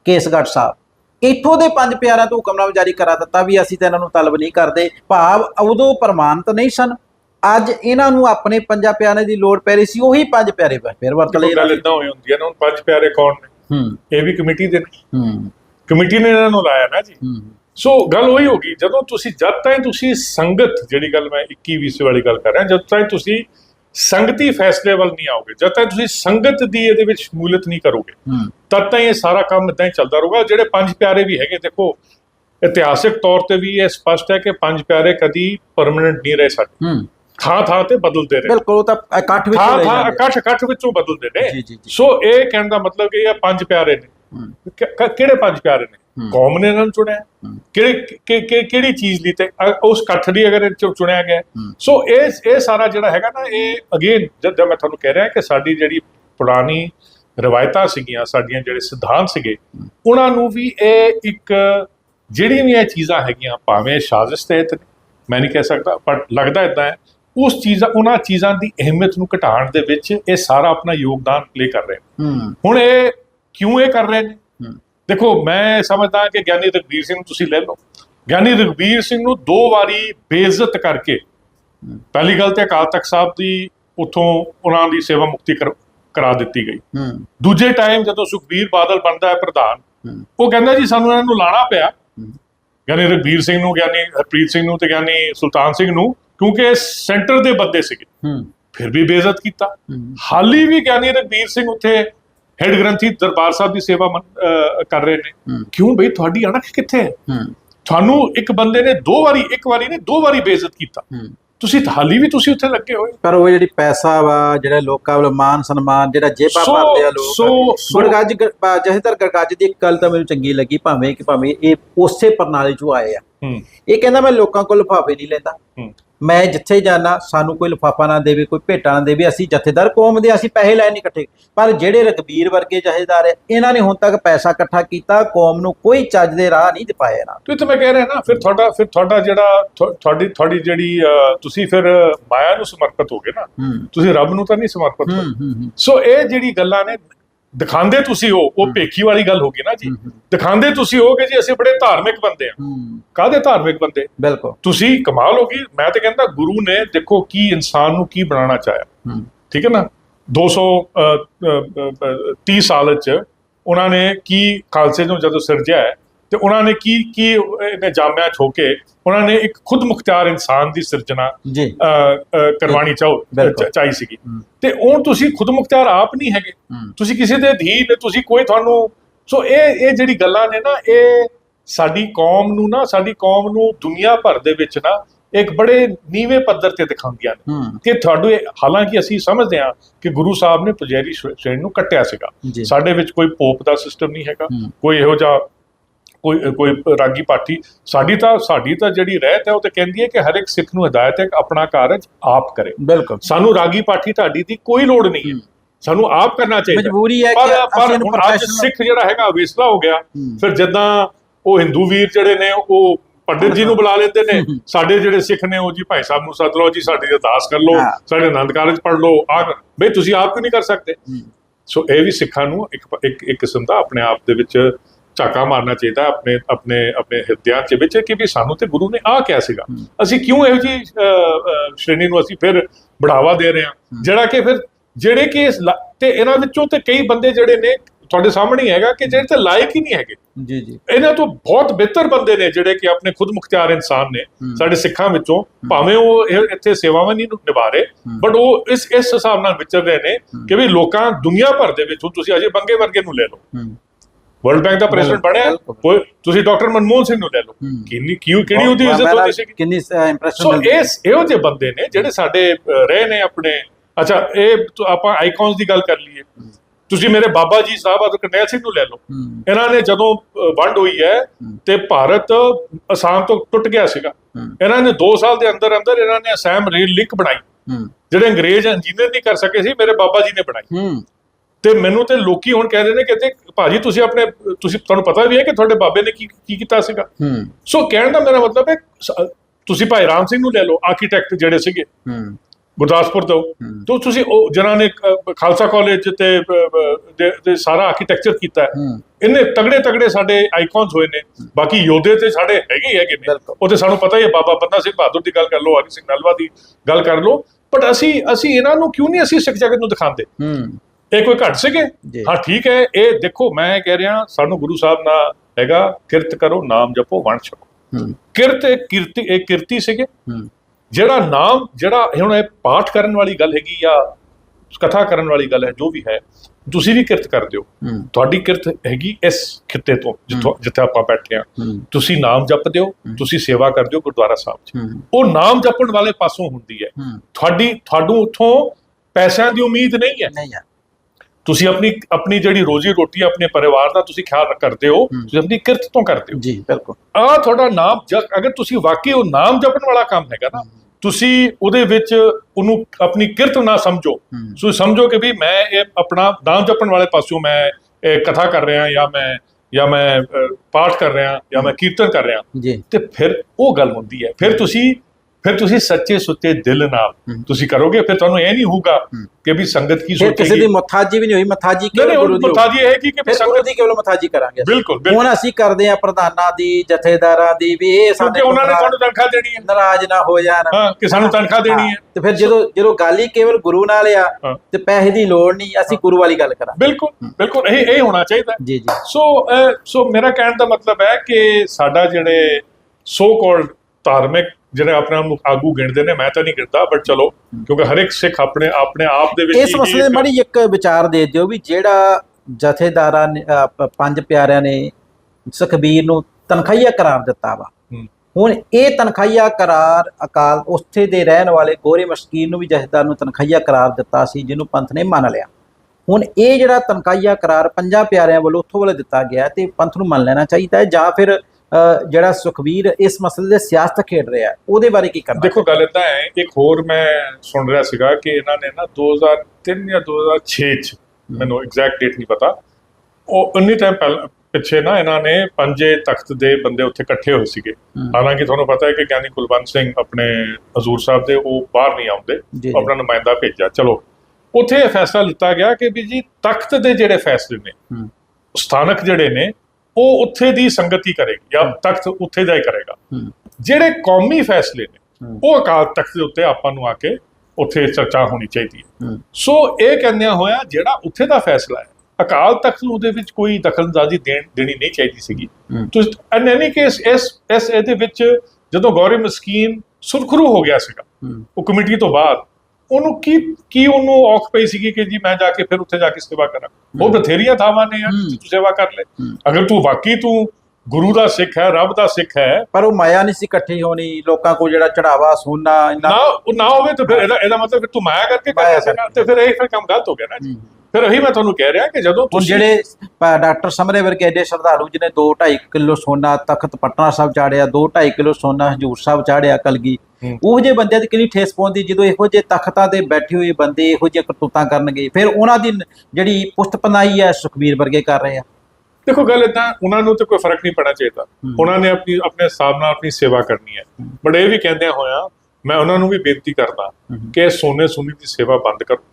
ਕੇਸਗੜ੍ਹ ਸਾਹਿਬ। ਇੱਥੋਂ ਦੇ ਪੰਜ ਪਿਆਰਿਆਂ ਤੋਂ ਹੁਕਮਨਾਮਾ ਜਾਰੀ ਕਰਾ ਦਿੱਤਾ ਵੀ ਅਸੀਂ ਤਾਂ ਇਹਨਾਂ ਨੂੰ ਤਲਬ ਨਹੀਂ ਕਰਦੇ। ਭਾਵ ਉਦੋਂ ਪ੍ਰਮਾਣਿਤ ਨਹੀਂ ਸਨ। ਅੱਜ ਇਹਨਾਂ ਨੂੰ ਆਪਣੇ ਪੰਜਾਂ ਪਿਆਰਿਆਂ ਦੀ ਲੋੜ ਪੈ ਰਹੀ ਸੀ ਉਹੀ ਪੰਜ ਪਿਆਰੇ ਫਿਰ ਵਰਤ ਲਏ ਗੱਲ ਇਦਾਂ ਹੋਈ ਹੁੰਦੀ ਹੈ ਨਾ ਹੁਣ ਪੰਜ ਪਿਆਰੇ ਕੌਣ ਨੇ? ਹੂੰ। ਇਹ ਵੀ ਕਮੇਟੀ ਦੇ ਹੂੰ। ਕਮੇਟੀ ਨੇ ਇਹਨਾਂ ਨੂੰ ਲਾਇਆ ਨਾ ਜੀ। ਹੂੰ। ਸੋ ਗੱਲ ਉਹੀ ਹੋ ਗਈ ਜਦੋਂ ਤੁਸੀਂ ਜਦ ਤਾਈਂ ਤੁਸੀਂ ਸੰਗਤ ਜਿਹੜੀ ਗੱਲ ਮੈਂ 21 ਵੀਸੇ ਵਾਲੀ ਗੱਲ ਕਰ ਰਿਹਾ ਜਦ ਤਾਈਂ ਤੁਸੀਂ ਸੰਗਤੀ ਫੈਸਲੇ ਵੱਲ ਨਹੀਂ ਆਓਗੇ ਜਦ ਤਾਈਂ ਤੁਸੀਂ ਸੰਗਤ ਦੀ ਇਹਦੇ ਵਿੱਚ ਸ਼ਮੂਲੀਅਤ ਨਹੀਂ ਕਰੋਗੇ ਤਦ ਤਾਈਂ ਇਹ ਸਾਰਾ ਕੰਮ ਇਦਾਂ ਹੀ ਚੱਲਦਾ ਰਹੂਗਾ। ਜਿਹੜੇ ਪੰਜ ਪਿਆਰੇ ਵੀ ਹੈਗੇ ਦੇਖੋ ਇਤਿਹਾਸਿਕ ਤੌਰ ਤੇ ਵੀ ਇਹ ਸਪਸ਼ਟ ਹੈ ਕਿ ਪੰਜ ਪਿਆਰੇ ਕਦੀ ਪਰਮਨੈਂਟ ਨਹੀਂ ਰਹੇ ਸਕਦੇ ਹੂੰ। ਥਾਂ ਥਾਂ ਤੇ ਬਦਲਦੇ ਰਹੇ ਬਿਲਕੁਲ ਉਹ ਤਾਂ ਇਕੱਠ ਵਿੱਚ ਥਾਂ ਥਾਂ। ਇਕੱਠ ਇਕੱਠ ਵਿੱਚੋਂ ਬਦਲਦੇ ਨੇ। ਸੋ ਇਹ ਕਹਿਣ ਦਾ ਮਤਲਬ ਕਿ ਇਹ ਪੰਜ ਪਿਆਰੇ ਨੇ ਕਿਹੜੇ ਪੰਜ ਪਿਆਰੇ ਨੇ। ਕੌਮ ਨੇ ਇਹਨਾਂ ਨੂੰ ਚੁਣਿਆ। ਕਿਹੜੇ ਕਿਹੜੀ ਚੀਜ਼ ਲਈ ਤੇ ਉਸ ਇਕੱਠ ਲਈ ਅਗਰ ਚੁਣਿਆ ਗਿਆ। ਸੋ ਇਹ ਇਹ ਸਾਰਾ ਜਿਹੜਾ ਹੈਗਾ ਨਾ ਇਹ ਅਗੇਨ ਜਦ ਮੈਂ ਤੁਹਾਨੂੰ ਕਹਿ ਰਿਹਾ ਕਿ ਸਾਡੀ ਜਿਹੜੀ ਪੁਰਾਣੀ ਰਵਾਇਤਾਂ ਸੀਗੀਆਂ ਸਾਡੀਆਂ ਜਿਹੜੇ ਸਿਧਾਂਤ ਸੀਗੇ ਉਹਨਾਂ ਨੂੰ ਵੀ ਇਹ ਇੱਕ ਜਿਹੜੀਆਂ ਵੀ ਇਹ ਚੀਜ਼ਾਂ ਹੈਗੀਆਂ ਭਾਵੇਂ ਸਾਜ਼ਿਸ਼ ਤਹਿਤ ਨੇ ਮੈਂ ਨਹੀਂ ਕਹਿ ਸਕਦਾ ਪਰ ਲੱਗਦਾ ਇਦਾਂ ਹੈ ਉਸ ਚੀਜ਼ਾਂ ਉਹਨਾਂ ਚੀਜ਼ਾਂ ਦੀ ਅਹਿਮੀਅਤ ਨੂੰ ਘਟਾਉਣ ਦੇ ਵਿੱਚ ਇਹ ਸਾਰਾ ਆਪਣਾ ਯੋਗਦਾਨ ਪਲੇ ਕਰ ਰਹੇ ਨੇ। ਹੁਣ ਇਹ ਕਿਉਂ ਇਹ ਕਰ ਰਹੇ ਨੇ? ਦੇਖੋ ਮੈਂ ਸਮਝਦਾ ਕਿ ਗਿਆਨੀ ਰਘਬੀਰ ਸਿੰਘ ਨੂੰ ਤੁਸੀਂ ਲੈ ਲਓ। ਗਿਆਨੀ ਰਘਬੀਰ ਸਿੰਘ ਨੂੰ ਦੋ ਵਾਰੀ ਬੇਇੱਜ਼ਤ ਕਰਕੇ ਪਹਿਲੀ ਗੱਲ ਤੇ ਅਕਾਲ ਤਖਤ ਸਾਹਿਬ ਦੀ ਉਥੋਂ ਉਹਨਾਂ ਦੀ ਸੇਵਾ ਮੁਕਤੀ ਕਰ- ਦਿੱਤੀ ਗਈ। ਦੂਜੇ ਟਾਈਮ ਜਦੋਂ ਸੁਖਬੀਰ ਬਾਦਲ ਬਣਦਾ ਹੈ ਪ੍ਰਧਾਨ ਉਹ ਕਹਿੰਦਾ ਜੀ ਸਾਨੂੰ ਇਹਨਾਂ ਨੂੰ ਲਾਣਾ ਪਿਆ। ਗਿਆਨੀ ਰਘਬੀਰ ਸਿੰਘ ਨੂੰ ਗਿਆਨੀ ਹਰਪ੍ਰੀਤ ਸਿੰਘ ਨੂੰ ਤੇ ਗਿਆਨੀ ਸੁਲਤਾਨ ਸਿੰਘ ਨੂੰ ਕਿਉਂਕਿ ਸੈਂਟਰ ਦੇ ਬੰਦੇ ਸੀਗੇ। ਹੂੰ। ਫਿਰ ਵੀ ਬੇਇੱਜ਼ਤ ਕੀਤਾ। ਹਾਲੀ ਵੀ ਗਿਆਨੀ ਰਘਬੀਰ ਸਿੰਘ ਉੱਥੇ ਹੈਡ ਗ੍ਰੰਥੀ ਦਰਬਾਰ ਸਾਹਿਬ ਦੀ ਸੇਵਾ ਕਰ ਰਹੇ ਨੇ। ਕਿਉਂ ਬਈ? ਤੁਹਾਡੀ ਅਣਖ ਕਿੱਥੇ ਹੈ? ਤੁਹਾਨੂੰ ਇੱਕ ਬੰਦੇ ਨੇ ਦੋ ਵਾਰੀ ਇੱਕ ਵਾਰੀ ਨੇ ਦੋ ਵਾਰੀ ਬੇਇੱਜ਼ਤ ਕੀਤਾ। ਤੁਸੀਂ ਹਾਲੀ ਵੀ ਤੁਸੀਂ ਉੱਥੇ ਲੱਗੇ ਹੋਏ। ਪਰ ਉਹ ਜਿਹੜੀ ਪੈਸਾ ਵਾ ਜਿਹੜਾ ਲੋਕਾਂ ਵੱਲੋਂ ਮਾਨ ਸਨਮਾਨ ਜਿਹੜਾ ਜੇਬਾਂ ਭਰਦੇ ਆ ਲੋਕ ਗੁਰਗੱਜ ਜਹੇਦਰ ਗਰਗੱਜ ਦੀ ਇੱਕ ਗੱਲ ਤਾਂ ਮੈਨੂੰ ਚੰਗੀ ਲੱਗੀ ਭਾਵੇਂ ਕਿ ਭਾਵੇਂ ਇਹ ਉਸੇ ਪ੍ਰਣਾਲੀ ਚੋਂ ਆਏ ਆ। ਇਹ ਕਹਿੰਦਾ ਮੈਂ ਲੋਕਾਂ ਕੋਲ ਲਿਫਾਫੇ ਨਹੀਂ ਲੈਂਦਾ। ਮੈਂ ਜਿੱਥੇ ਜਾਣਾ ਸਾਨੂੰ ਕੋਈ ਲਿਫਾਫਾ ਨਾ ਦੇਵੇ ਕੋਈ ਭੇਟਾ ਨਾ ਦੇਵੇ ਅਸੀਂ ਜਥੇਦਾਰ ਕੌਮ ਦੇ ਅਸੀਂ ਪੈਸੇ ਲੈ ਨਹੀਂ ਇਕੱਠੇ। ਪਰ ਜਿਹੜੇ ਰਗਬੀਰ ਵਰਗੇ ਜਥੇਦਾਰ ਇਹਨਾਂ ਨੇ ਹੁਣ ਤੱਕ ਪੈਸਾ ਇਕੱਠਾ ਕੀਤਾ ਕੌਮ ਨੂੰ ਕੋਈ ਚੱਜ ਦੇ ਰਾਹ ਨਹੀਂ ਦਿਪਾਏ ਨਾ ਤੇ ਮੈਂ ਕਹਿ ਰਿਹਾ ਨਾ ਫਿਰ ਤੁਹਾਡਾ ਫਿਰ ਤੁਹਾਡਾ ਜਿਹੜਾ ਤੁਹਾ- ਤੁਹਾਡੀ ਤੁਹਾਡੀ ਜਿਹੜੀ ਤੁਸੀਂ ਫਿਰ ਮਾਇਆ ਨੂੰ ਸਮਰਪਿਤ ਹੋਗੇ ਨਾ। ਤੁਸੀਂ ਰੱਬ ਨੂੰ ਤਾਂ ਨਹੀਂ ਸਮਰਪਿਤ ਹੂੰ। ਸੋ ਇਹ ਜਿਹੜੀ ਗੱਲਾਂ ਨੇ ਦਿਖਾਉਂਦੇ ਤੁਸੀਂ ਹੋ ਉਹ ਭੇਖੀ ਵਾਲੀ ਗੱਲ ਹੋ ਗਈ ਨਾ ਜੀ। ਦਿਖਾਉਂਦੇ ਤੁਸੀਂ ਹੋ ਕਿ ਜੀ ਅਸੀਂ ਬੜੇ ਧਾਰਮਿਕ ਬੰਦੇ ਆ। ਹੂੰ। ਕਾਹਦੇ ਧਾਰਮਿਕ ਬੰਦੇ? ਬਿਲਕੁਲ। ਤੁਸੀਂ ਕਮਾਲ ਹੋ ਗਈ। ਮੈਂ ਤਾਂ ਕਹਿੰਦਾ ਗੁਰੂ ਨੇ ਦੇਖੋ ਕੀ ਇਨਸਾਨ ਨੂੰ ਕੀ ਬਣਾਉਣਾ ਚਾਹਿਆ। ਠੀਕ ਹੈ ਨਾ? 200 ਅ, ਅ, ਅ, 30 ਸਾਲ ਚ ਉਹਨਾਂ ਨੇ ਕੀ ਖਾਲਸੇ ਨੂੰ ਜਦੋਂ ਸਿਰਜਿਆ ਹੈ ਤੇ ਉਹਨਾਂ ਨੇ ਕੀ ਕੀ ਇਹਨੇ ਜਾਮਿਆਂ ਕੇ ਉਹਨਾਂ ਨੇ ਇੱਕ ਖੁਦ ਮੁਖਤਿਆਰ ਇਨਸਾਨ ਦੀ ਸਿਰਜਣਾ ਕਰਵਾਣੀ ਚਾਹੋ। ਚਾਹੀ ਸੀਗੀ। ਤੇ ਉਹ ਤੁਸੀਂ ਖੁਦ ਮੁਖਤਿਆਰ ਆਪ ਨਹੀਂ ਹੈਗੇ। ਤੁਸੀਂ ਕਿਸੇ ਦੇ ਅਧੀਨ ਤੁਸੀਂ ਕੋਈ ਤੁਹਾਨੂੰ ਸੋ ਇਹ ਇਹ ਜਿਹੜੀ ਗੱਲਾਂ ਨੇ ਨਾ ਇਹ ਸਾਡੀ ਕੌਮ ਨੂੰ ਨਾ ਸਾਡੀ ਕੌਮ ਨੂੰ ਦੁਨੀਆ ਭਰ ਦੇ ਵਿੱਚ ਨਾ ਇੱਕ ਬੜੇ ਨੀਵੇਂ ਪੱਧਰ ਤੇ ਦਿਖਾਉਂਦੀਆਂ ਨੇ ਕਿ ਤੁਹਾਨੂੰ ਇਹ- ਹਾਲਾਂਕਿ ਅਸੀਂ ਸਮਝਦੇ ਹਾਂ ਕਿ ਗੁਰੂ ਸਾਹਿਬ ਨੇ ਪੁਜਾਰੀ ਸ਼੍ਰੇ- ਸ਼੍ਰੇਣੀ ਨੂੰ ਕੱਟਿਆ ਸੀਗਾ ਸਾਡੇ ਵਿੱਚ ਕੋਈ ਪੋਪ ਦਾ ਸਿਸਟਮ ਨਹੀਂ ਹੈਗਾ। ਕੋਈ ਇਹੋ ਜਿਹਾ ਕੋਈ ਕੋਈ ਰਾਗੀ ਪਾਠੀ ਸਾਡੀ ਤਾਂ ਸਾਡੀ ਤਾਂ ਜਿਹੜੀ ਰਹਿਤ ਹੈ ਉਹ ਤੇ ਕਹਿੰਦੀ ਹੈ ਕਿ ਹਰ ਇੱਕ ਸਿੱਖ ਨੂੰ ਹਦਾਇਤ ਹੈ ਕਿ ਆਪਣਾ ਕਾਰਜ ਆਪ ਕਰੇ ਬਿਲਕੁਲ ਸਾਨੂੰ ਰਾਗੀ ਪਾਠੀ ਢਾਡੀ ਦੀ ਕੋਈ ਲੋੜ ਨਹੀਂ ਹੈ। ਸਾਨੂੰ ਆਪ ਕਰਨਾ ਚਾਹੀਦਾ ਮਜਬੂਰੀ ਹੈ ਪਰ ਕਿ ਪਰ ਹੁਣ ਅੱਜ ਸਿੱਖ ਜਿਹੜਾ ਹੈਗਾ ਵਿਸਲਾ ਹੋ ਗਿਆ। ਫਿਰ ਜਦਾਂ ਉਹ ਹਿੰਦੂ ਵੀਰ ਜਿਹੜੇ ਨੇ ਉਹ ਪੰਡਿਤ ਜੀ ਨੂੰ ਬੁਲਾ ਲੈਂਦੇ ਨੇ। ਸਾਡੇ ਜਿਹੜੇ ਸਿੱਖ ਨੇ ਉਹ ਜੀ ਭਾਈ ਸਾਹਿਬ ਨੂੰ ਸੱਦ ਲਓ ਜੀ ਸਾਡੀ ਅਰਦਾਸ ਕਰ ਲਓ। ਸਾਡੇ ਆਨੰਦ ਕਾਰਜ ਪੜ ਲਓ ਆ ਬਈ ਤੁਸੀਂ ਆਪ ਕਿਉਂ ਨਹੀਂ ਕਰ ਸਕਦੇ। ਸੋ ਇਹ ਵੀ ਸਿੱਖਾਂ ਨੂੰ ਇੱਕ ਇੱਕ ਕਿਸਮ ਦਾ ਆਪਣੇ ਆਪ ਦੇ ਵਿੱਚ ਝਾਕਾ ਮਾਰਨਾ ਚਾਹੀਦਾ ਆਪਣੇ ਆਪਣੇ ਆਪਣੇ ਹਿਰਦਿਆਂ ਦੇ ਵਿੱਚ ਕਿ ਵੀ ਸਾਨੂੰ ਤੇ ਗੁਰੂ ਨੇ ਆ ਕਿਹਾ ਸੀਗਾ। ਅਸੀਂ ਕਿਉਂ ਇਹੋ ਜੀ ਸ਼੍ਰੇਣੀ ਨੂੰ ਅਸੀਂ ਫਿਰ ਬੜਾਵਾ ਦੇ ਰਹੇ ਹਾਂ? ਜਿਹੜਾ ਕਿ ਫਿਰ ਜਿਹੜੇ ਕਿ ਇਸ ਤੇ ਇਹਨਾਂ ਵਿੱਚੋਂ ਤੇ ਕਈ ਬੰਦੇ ਜਿਹੜੇ ਨੇ ਤੁਹਾਡੇ ਸਾਹਮਣੇ ਹੈਗਾ ਕਿ ਜਿਹੜੇ ਤੇ ਲਾਇਕ ਹੀ ਨਹੀਂ ਹੈਗੇ। ਜੀ ਜੀ। ਇਹਨਾਂ ਤੋਂ ਬਹੁਤ ਬਿਹਤਰ ਬੰਦੇ ਨੇ ਜਿਹੜੇ ਕਿ ਆਪਣੇ ਖੁਦ ਮੁਖਤਿਆਰ ਇਨਸਾਨ ਨੇ। ਸਾਡੇ ਸਿੱਖਾਂ ਵਿੱਚੋਂ। ਭਾਵੇਂ ਉਹ ਇੱਥੇ ਸੇਵਾਵਾਂ ਨਹੀਂ ਨਿਭਾ ਰਹੇ। ਬਟ ਉਹ ਇਸ ਇਸ ਹਿਸਾਬ ਨਾਲ ਵਿਚਰ ਰਹੇ ਨੇ ਕਿ ਵੀ ਲੋਕਾਂ ਦੁਨੀਆ ਭਰ ਦੇ ਵਿੱਚ ਤੁਸੀਂ ਅਜੇ ਬੰਗੇ ਵਰਗੇ ਨੂੰ ਲੈ ਲਓ। ਵਰਲਡ ਬੈਂਕ ਦਾ ਪ੍ਰੈਜ਼ੀਡੈਂਟ ਬਣਿਆ। ਕੋਈ ਤੁਸੀਂ ਡਾਕਟਰ ਮਨਮੋਹਨ ਸਿੰਘ ਨੂੰ ਲੈ ਲਓ। ਕਿੰਨੀ ਕਿਉਂ ਕਿਹੜੀ ਉਹਦੀ ਇੱਜ਼ਤ ਹੁੰਦੀ ਸੀਗੀ? ਕਿੰਨੀ ਇੰਪ੍ਰੈਸ਼ਨ ਸੋ ਇਸ ਇਹੋ ਜਿਹੇ ਬੰਦੇ ਨੇ ਜਿਹੜੇ ਸਾਡੇ ਰਹੇ ਨੇ ਆਪਣੇ। ਅੱਛਾ ਇਹ ਆਪਾਂ ਆਈਕਨਸ ਦੀ ਗੱਲ ਕਰ ਲਈਏ। ਤੁਸੀਂ ਮੇਰੇ ਬਾਬਾ ਜੀ ਸਾਹਿਬ ਅਦਰ ਕਰਨੈਲ ਸਿੰਘ ਨੂੰ ਲੈ ਲਓ। ਇਹਨਾਂ ਨੇ ਜਦੋਂ ਵੰਡ ਹੋਈ ਹੈ ਤੇ ਭਾਰਤ ਅਸਾਮ ਤੋਂ ਟੁੱਟ ਗਿਆ ਸੀਗਾ। ਇਹਨਾਂ ਨੇ 2 ਸਾਲ ਦੇ ਅੰਦਰ ਅੰਦਰ ਇਹਨਾਂ ਨੇ ਅਸਾਮ ਰੇਲ ਲਿੰਕ ਬਣਾਈ। ਜਿਹੜੇ ਅੰਗਰੇਜ਼ ਇੰਜੀਨੀਅਰ ਨਹੀਂ ਕਰ ਸਕੇ ਸੀ ਮੇਰੇ ਬਾਬਾ ਜੀ ਨੇ ਬਣਾਈ। ਤੇ ਮੈਨੂੰ ਤੇ ਲੋਕੀ ਹੁਣ ਕਹਿ ਰਹੇ ਨੇ ਕਿ ਤੇ ਭਾਜੀ ਤੁਸੀਂ ਆਪਣੇ ਤੁਸੀਂ ਤੁਹਾਨੂੰ ਪਤਾ ਵੀ ਹੈ ਕਿ ਤੁਹਾਡੇ ਬਾਬੇ ਨੇ ਕੀ ਕੀ ਕੀਤਾ ਸੀਗਾ? ਹੂੰ। ਸੋ ਕਹਿਣ ਦਾ ਮੇਰਾ ਮਤਲਬ ਹੈ ਤੁਸੀਂ ਭਾਈ ਰਾਮ ਸਿੰਘ ਨੂੰ ਲੈ ਲਓ ਆਰਕੀਟੈਕਟ ਜਿਹੜੇ ਸੀਗੇ। ਹੂੰ। ਗੁਰਦਾਸਪੁਰ ਤੋਂ। ਤੋਂ ਤੁਸੀਂ ਉਹ ਜਿਨ੍ਹਾਂ ਨੇ ਖਾਲਸਾ ਕਾਲਜ ਤੇ ਦੇ- ਸਾਰਾ ਆਰਕੀਟੈਕਚਰ ਕੀਤਾ ਹੈ। ਇੰਨੇ ਤਗੜੇ ਤਗੜੇ ਸਾਡੇ ਆਈਕਨਸ ਹੋਏ ਨੇ। ਬਾਕੀ ਯੋਧੇ ਤੇ ਸਾਡੇ ਹੈਗੇ ਹੀ ਹੈਗੇ ਨੇ। ਉਹ ਤੇ ਸਾਨੂੰ ਪਤਾ ਹੀ ਹੈ ਬਾਬਾ ਬੰਦਾ ਸਿੰਘ ਬਹਾਦਰ ਦੀ ਗੱਲ ਕਰ ਲਓ ਹਰੀ ਸਿੰਘ ਨਲਵਾ ਦੀ ਗੱਲ ਕਰ ਲਓ। ਬਟ ਅਸੀਂ ਅਸੀਂ ਇਹਨਾਂ ਨੂੰ ਕਿਉਂ ਨਹੀਂ ਅਸੀਂ ਸਿੱਖ ਜਗਤ ਨੂੰ ਦਿਖਾਉਂਦੇ? ਹੂੰ। ਇਹ ਕੋਈ ਘੱਟ ਸੀਗੇ। ਹਾਂ ਠੀਕ ਹੈ। ਇਹ ਦੇਖੋ ਮੈਂ ਕਹਿ ਰਿਹਾ ਸਾਨੂੰ ਗੁਰੂ ਸਾਹਿਬ ਨਾਲ ਹੈਗਾ ਕਿਰਤ ਕਰੋ ਨਾਮ ਜਪੋ ਵੰਡ ਛਕੋ। ਕਿਰਤ ਇਹ ਕੀਰਤੀ ਇਹ ਕਿਰਤੀ ਸੀਗੇ। ਜਿਹੜਾ ਨਾਮ ਜਿਹੜਾ ਹੁਣ ਇਹ ਪਾਠ ਕਰਨ ਵਾਲੀ ਗੱਲ ਹੈਗੀ ਜਾਂ ਕਥਾ ਕਰਨ ਵਾਲੀ ਗੱਲ ਹੈ ਜੋ ਵੀ ਹੈ ਤੁਸੀਂ ਵੀ ਕਿਰਤ ਕਰਦੇ ਹੋ। ਤੁਹਾਡੀ ਕਿਰਤ ਹੈਗੀ ਇਸ ਖਿੱਤੇ ਤੋਂ ਜਿੱਥੋਂ ਜਿੱਥੇ ਆਪਾਂ ਬੈਠੇ ਆ ਤੁਸੀਂ ਨਾਮ ਜਪਦੇ ਹੋ। ਤੁਸੀਂ ਸੇਵਾ ਕਰਦੇ ਹੋ ਗੁਰਦੁਆਰਾ ਸਾਹਿਬ 'ਚ। ਉਹ ਨਾਮ ਜਪਣ ਵਾਲੇ ਪਾਸੋਂ ਹੁੰਦੀ ਹੈ। ਤੁਹਾਡੀ ਤੁਹਾਨੂੰ ਉੱਥੋਂ ਪੈਸਿਆਂ ਦੀ ਉਮੀਦ ਨਹੀਂ ਹੈ। ਨਹੀਂ ਆ ਤੁਸੀਂ ਆਪਣੀ ਆਪਣੀ ਜਿਹੜੀ ਰੋਜੀ ਰੋਟੀ ਆਪਣੇ ਪਰਿਵਾਰ ਦਾ ਤੁਸੀਂ ਖਿਆਲ ਕਰਦੇ ਹੋ। ਤੁਸੀਂ ਆਪਣੀ ਕਿਰਤ ਤੋਂ ਕਰਦੇ ਹੋ। ਜੀ ਬਿਲਕੁਲ। ਆ ਤੁਹਾਡਾ ਨਾਮ ਅਗਰ ਤੁਸੀਂ ਵਾਕਈ ਉਹ ਨਾਮ ਜਪਣ ਵਾਲਾ ਕੰਮ ਹੈਗਾ ਨਾ ਤੁਸੀਂ ਉਹਦੇ ਵਿੱਚ ਉਹਨੂੰ ਆਪਣੀ ਕਿਰਤ ਨਾ ਸਮਝੋ। ਸੋ ਸਮਝੋ ਕਿ ਵੀ ਮੈਂ ਇਹ ਆਪਣਾ ਨਾਮ ਜਪਣ ਵਾਲੇ ਪਾਸਿਓਂ ਮੈਂ ਇਹ ਕਥਾ ਕਰ ਰਿਹਾ ਜਾਂ ਮੈਂ ਜਾਂ ਮੈਂ ਪਾਠ ਕਰ ਰਿਹਾ ਜਾਂ ਮੈਂ ਕੀਰਤਨ ਕਰ ਰਿਹਾ। ਤੇ ਫਿਰ ਉਹ ਗੱਲ ਹੁੰਦੀ ਹੈ। ਫਿਰ ਤੁਸੀਂ ਫਿਰ ਤੁਸੀਂ ਸੱਚੇ ਸੁੱਚੇ ਦਿਲ ਨਾਲ। ਤੁਸੀਂ ਕਰੋਗੇ ਫਿਰ ਤੁਹਾਨੂੰ ਇਹ ਨਹੀਂ ਹੋਊਗਾ। ਕਿ ਵੀ ਸੰਗਤ ਕੀ ਫਿਰ ਕਿਸੇ ਸੋਚੇਗੀ ਦੀ ਮਥਾਜੀ ਵੀ ਨਹੀਂ ਹੋਈ ਮਥਾਜੀ ਕਿਉਂ ਗੁਰੂ ਦੀ ਬਤਾ ਹੋਈ? ਜੀ ਇਹ ਕਿ ਕਿ ਸੰਗਤ ਦੀ ਕੇਵਲ ਮਥਾਜੀ ਕਰਾਂਗੇ। ਬਿਲਕੁਲ ਬਿਲਕੁਲ ਹੁਣ ਅਸੀਂ ਕਰਦੇ ਆ ਪ੍ਰਧਾਨਾਂ ਦੀ ਜਥੇਦਾਰਾਂ ਦੀ ਵੀ ਇਹ ਸਾਡੇ ਉਹਨਾਂ ਨੇ ਤੁਹਾਨੂੰ ਤਨਖਾਹ ਦੇਣੀ ਹੈ ਨਾਰਾਜ਼ ਨਾ ਹੋ ਜਾਣ ਹਾਂ ਕਿ ਸਾਨੂੰ ਤਨਖਾਹ ਦੇਣੀ ਹਾਂ, ਤੇ ਫਿਰ ਜਦੋਂ ਜਦੋਂ ਗੱਲ ਹੀ ਕੇਵਲ ਗੁਰੂ ਨਾਲ ਆ। ਤੇ ਪੈਸੇ ਦੀ ਲੋੜ ਨਹੀਂ ਅਸੀਂ ਗੁਰੂ ਵਾਲੀ ਗੱਲ ਕਰਾਂਗੇ ਬਿਲਕੁਲ ਬਿਲਕੁਲ ਇਹ ਇਹ ਹੋਣਾ ਚਾਹੀਦਾ। ਜੀ ਜੀ ਸੋ ਸੋ ਮੇਰਾ ਕਹਿਣ ਦਾ ਮਤਲਬ ਹੈ ਕਿ ਸਾਡਾ ਜਿਹੜੇ ਸੋ ਕਾਲਡ ਧਾਰਮਿਕ ਜਿਹੜੇ ਆਪਣੇ ਆਪ ਨੂੰ ਆਗੂ ਗਿਣਦੇ ਨੇ ਮੈਂ ਤਾਂ ਨਹੀਂ ਗਿਣਦਾ ਬਟ ਚਲੋ ਕਿਉਂਕਿ ਹਰ ਇੱਕ ਸਿੱਖ ਆਪਣੇ ਆਪਣੇ ਆਪ ਦੇ ਵਿੱਚ ਇਸ ਮਸਲੇ ਮਾੜੀ ਇੱਕ ਵਿਚਾਰ ਦੇ ਦਿਓ ਵੀ ਜਿਹੜਾ ਜਥੇਦਾਰਾਂ ਨੇ ਪੰਜ ਪਿਆਰਿਆਂ ਨੇ ਸੁਖਬੀਰ ਨੂੰ ਤਨਖਾਹੀਆ ਕਰਾਰ ਦਿੱਤਾ ਵਾ। ਹੁਣ ਇਹ ਤਨਖਾਹੀਆ ਕਰਾਰ ਅਕਾਲ ਉਸਥੇ ਦੇ ਰਹਿਣ ਵਾਲੇ ਗੋਰੇ ਮਸਕੀਨ ਨੂੰ ਵੀ ਜਥੇਦਾਰ ਨੂੰ ਤਨਖਾਹੀਆ ਕਰਾਰ ਦਿੱਤਾ ਸੀ ਜਿਹਨੂੰ ਪੰਥ ਨੇ ਮੰਨ ਲਿਆ ਹੁਣ ਇਹ ਜਿਹੜਾ ਤਨਖਾਹੀਆ ਕਰਾਰ ਪੰਜਾਂ ਪਿਆਰਿਆਂ ਵੱਲੋਂ ਉੱਥੋਂ ਵੱਲੋਂ ਦਿੱਤਾ ਗਿਆ ਤੇ ਪੰਥ ਨੂੰ ਮੰਨ ਲੈਣਾ ਚਾਹੀਦਾ ਹੈ ਜਾਂ ਫਿਰ ਜਿਹੜਾ ਸੁਖਬੀਰ ਇਸ ਮਸਲੇ ਦੇ ਸਿਆਸਤ ਖੇਡ ਰਿਹਾ ਉਹਦੇ ਬਾਰੇ ਕੀ ਕਰਨਾ ਦੇਖੋ ਗੱਲ ਏਦਾਂ ਹੈ ਇੱਕ ਹੋਰ ਮੈਂ ਸੁਣ ਰਿਹਾ ਸੀਗਾ ਕਿ ਇਹਨਾਂ ਨੇ ਨਾ 2003 ਜਾਂ 2006 ਚ ਮੈਨੂੰ ਐਗਜ਼ੈਕਟ ਡੇਟ ਨਹੀਂ ਪਤਾ ਉਹ ਉਨੀ ਟਾਈਮ ਪਹਿਲਾਂ ਪਿੱਛੇ ਨਾ ਇਹਨਾਂ ਨੇ ਪੰਜੇ ਤਖਤ ਦੇ ਬੰਦੇ ਉੱਥੇ ਇਕੱਠੇ ਹੋਏ ਸੀਗੇ। ਹਾਲਾਂਕਿ ਤੁਹਾਨੂੰ ਪਤਾ ਹੈ ਕਿ ਗਿਆਨੀ ਕੁਲਵੰਤ ਸਿੰਘ ਆਪਣੇ ਹਜ਼ੂਰ ਸਾਹਿਬ ਦੇ ਉਹ ਬਾਹਰ ਨਹੀਂ ਆਉਂਦੇ ਆਪਣਾ ਨੁਮਾਇੰਦਾ ਭੇਜਿਆ। ਚਲੋ ਉੱਥੇ ਇਹ ਫੈਸਲਾ ਲਿੱਤਾ ਗਿਆ ਕਿ ਵੀ ਜੀ ਤਖਤ ਦੇ ਜਿਹੜੇ ਫੈਸਲੇ ਨੇ ਸਥਾਨਕ ਜਿਹੜੇ ਨੇ ਉਹ ਉੱਥੇ ਦੀ ਸੰਗਤ ਕਰੇਗੀ ਜਾਂ ਤਖਤ ਉੱਥੇ ਦਾ ਹੀ ਕਰੇਗਾ। ਜਿਹੜੇ ਕੌਮੀ ਫੈਸਲੇ ਨੇ। ਉਹ ਅਕਾਲ ਤਖਤ ਦੇ ਉੱਤੇ ਆਪਾਂ ਨੂੰ ਆ ਕੇ ਉੱਥੇ ਚਰਚਾ ਹੋਣੀ ਚਾਹੀਦੀ ਹੈ। ਸੋ ਇਹ ਕਹਿੰਦਿਆਂ ਹੋਇਆ ਜਿਹੜਾ ਉੱਥੇ ਦਾ ਫੈਸਲਾ ਹੈ ਅਕਾਲ ਤਖਤ ਨੂੰ ਉਹਦੇ ਵਿੱਚ ਕੋਈ ਦਖਲਅੰਦਾਜ਼ੀ ਦੇਣ ਦੇਣੀ ਨਹੀਂ ਚਾਹੀਦੀ ਸੀਗੀ। ਤੁਸੀਂ ਐਨ ਐਨੀ ਕੇਸ ਇਸ ਇਸ ਇਹਦੇ ਵਿੱਚ ਜਦੋਂ ਗੌਰੀ ਮਸਕੀਨ ਸੁਰਖਰੂ ਹੋ ਗਿਆ ਸੀਗਾ ਉਹ ਕਮੇਟੀ ਤੋਂ ਬਾਅਦ ਉਹਨੂੰ ਕੀ ਕੀ ਉਹਨੂੰ ਔਖ ਪਈ ਸੀਗੀ ਕਿ ਜੀ ਮੈਂ ਜਾ ਕੇ ਫਿਰ ਉੱਥੇ ਜਾ ਕੇ ਸੇਵਾ ਕਰਾਂ ਉਹ ਬਥੇਰੀਆਂ ਥਾਵਾਂ ਨੇ ਯਾਰ ਤੂੰ ਸੇਵਾ ਕਰ ਲੈ। ਅਗਰ ਤੂੰ ਵਾਕਈ ਤੂੰ ਗੁਰੂ ਦਾ ਸਿੱਖ ਹੈ ਰੱਬ ਦਾ ਸਿੱਖ ਹੈ ਪਰ ਉਹ ਮਾਇਆ ਨਹੀਂ ਸੀ ਇਕੱਠੀ ਹੋਣੀ ਲੋਕਾਂ ਕੋਲ ਜਿਹੜਾ ਚੜਾਵਾ ਸੋਨਾ ਇੰਨਾ ਨਾ ਉਹ ਨਾ ਹੋਵੇ ਤਾਂ ਫਿਰ ਇਹਦਾ ਇਹਦਾ ਮਤਲਬ ਫਿਰ ਤੂੰ ਮਾਇਆ ਕਰਕੇ ਕਰ ਸਕਦਾ ਤੇ ਫਿਰ ਇਹ ਫਿਰ ਕੰਮ ਗਲਤ ਹੋ ਗਿਆ ਨਾ ਜੀ। ਫਿਰ ਉਹੀ ਮੈਂ ਤੁਹਾਨੂੰ ਕਹਿ ਰਿਹਾ ਕਿ ਜਦੋਂ ਤੁਸੀਂ ਜਿਹੜੇ ਡਾਕਟਰ ਸਮਰੇ ਵਰਗੇ ਐਡੇ ਸ਼ਰਧਾਲੂ ਜਿਹਨੇ 2.5 ਕਿਲੋ ਸੋਨਾ ਤਖਤ ਪਟਨਾ ਸਾਹਿਬ ਚਾੜਿਆ 2.5 ਕਿਲੋ ਸੋਨਾ ਹਜੂਰ ਸਾਹਿਬ ਚਾੜਿਆ ਕਲਗੀ। ਉਹ ਜਿਹੇ ਬੰਦਿਆਂ ਦੀ ਕਿੰਨੀ ਠੇਸ ਪਹੁੰਚਦੀ ਜਦੋਂ ਇਹੋ ਜਿਹੇ ਤਖਤਾਂ ਤੇ ਬੈਠੇ ਹੋਏ ਬੰਦੇ ਇਹੋ ਜਿਹੇ ਕਰਤੂਤਾਂ ਕਰਨਗੇ ਫਿਰ ਉਹਨਾਂ ਦੀ ਜਿਹੜੀ ਪੁਸ਼ਤ ਪਨਾਈ ਹੈ ਸੁਖਬੀਰ ਵਰਗੇ ਕਰ ਰਹੇ ਆ। ਦੇਖੋ ਗੱਲ ਇਦਾਂ ਉਹਨਾਂ ਨੂੰ ਤਾਂ ਕੋਈ ਫ਼ਰਕ ਨਹੀਂ ਪੈਣਾ ਚਾਹੀਦਾ। ਉਹਨਾਂ ਨੇ ਆਪਣੀ ਆਪਣੇ ਹਿਸਾਬ ਨਾਲ ਆਪਣੀ ਸੇਵਾ ਕਰਨੀ ਹੈ। ਬਟ ਇਹ ਵੀ ਕਹਿੰਦਿਆਂ ਹੋਇਆ ਮੈਂ ਉਹਨਾਂ ਨੂੰ ਵੀ ਬੇਨਤੀ ਕਰਦਾ। ਕਿ ਸੋਨੇ ਸੁਨੀ ਦੀ ਸੇਵਾ ਬੰਦ ਕਰੋ।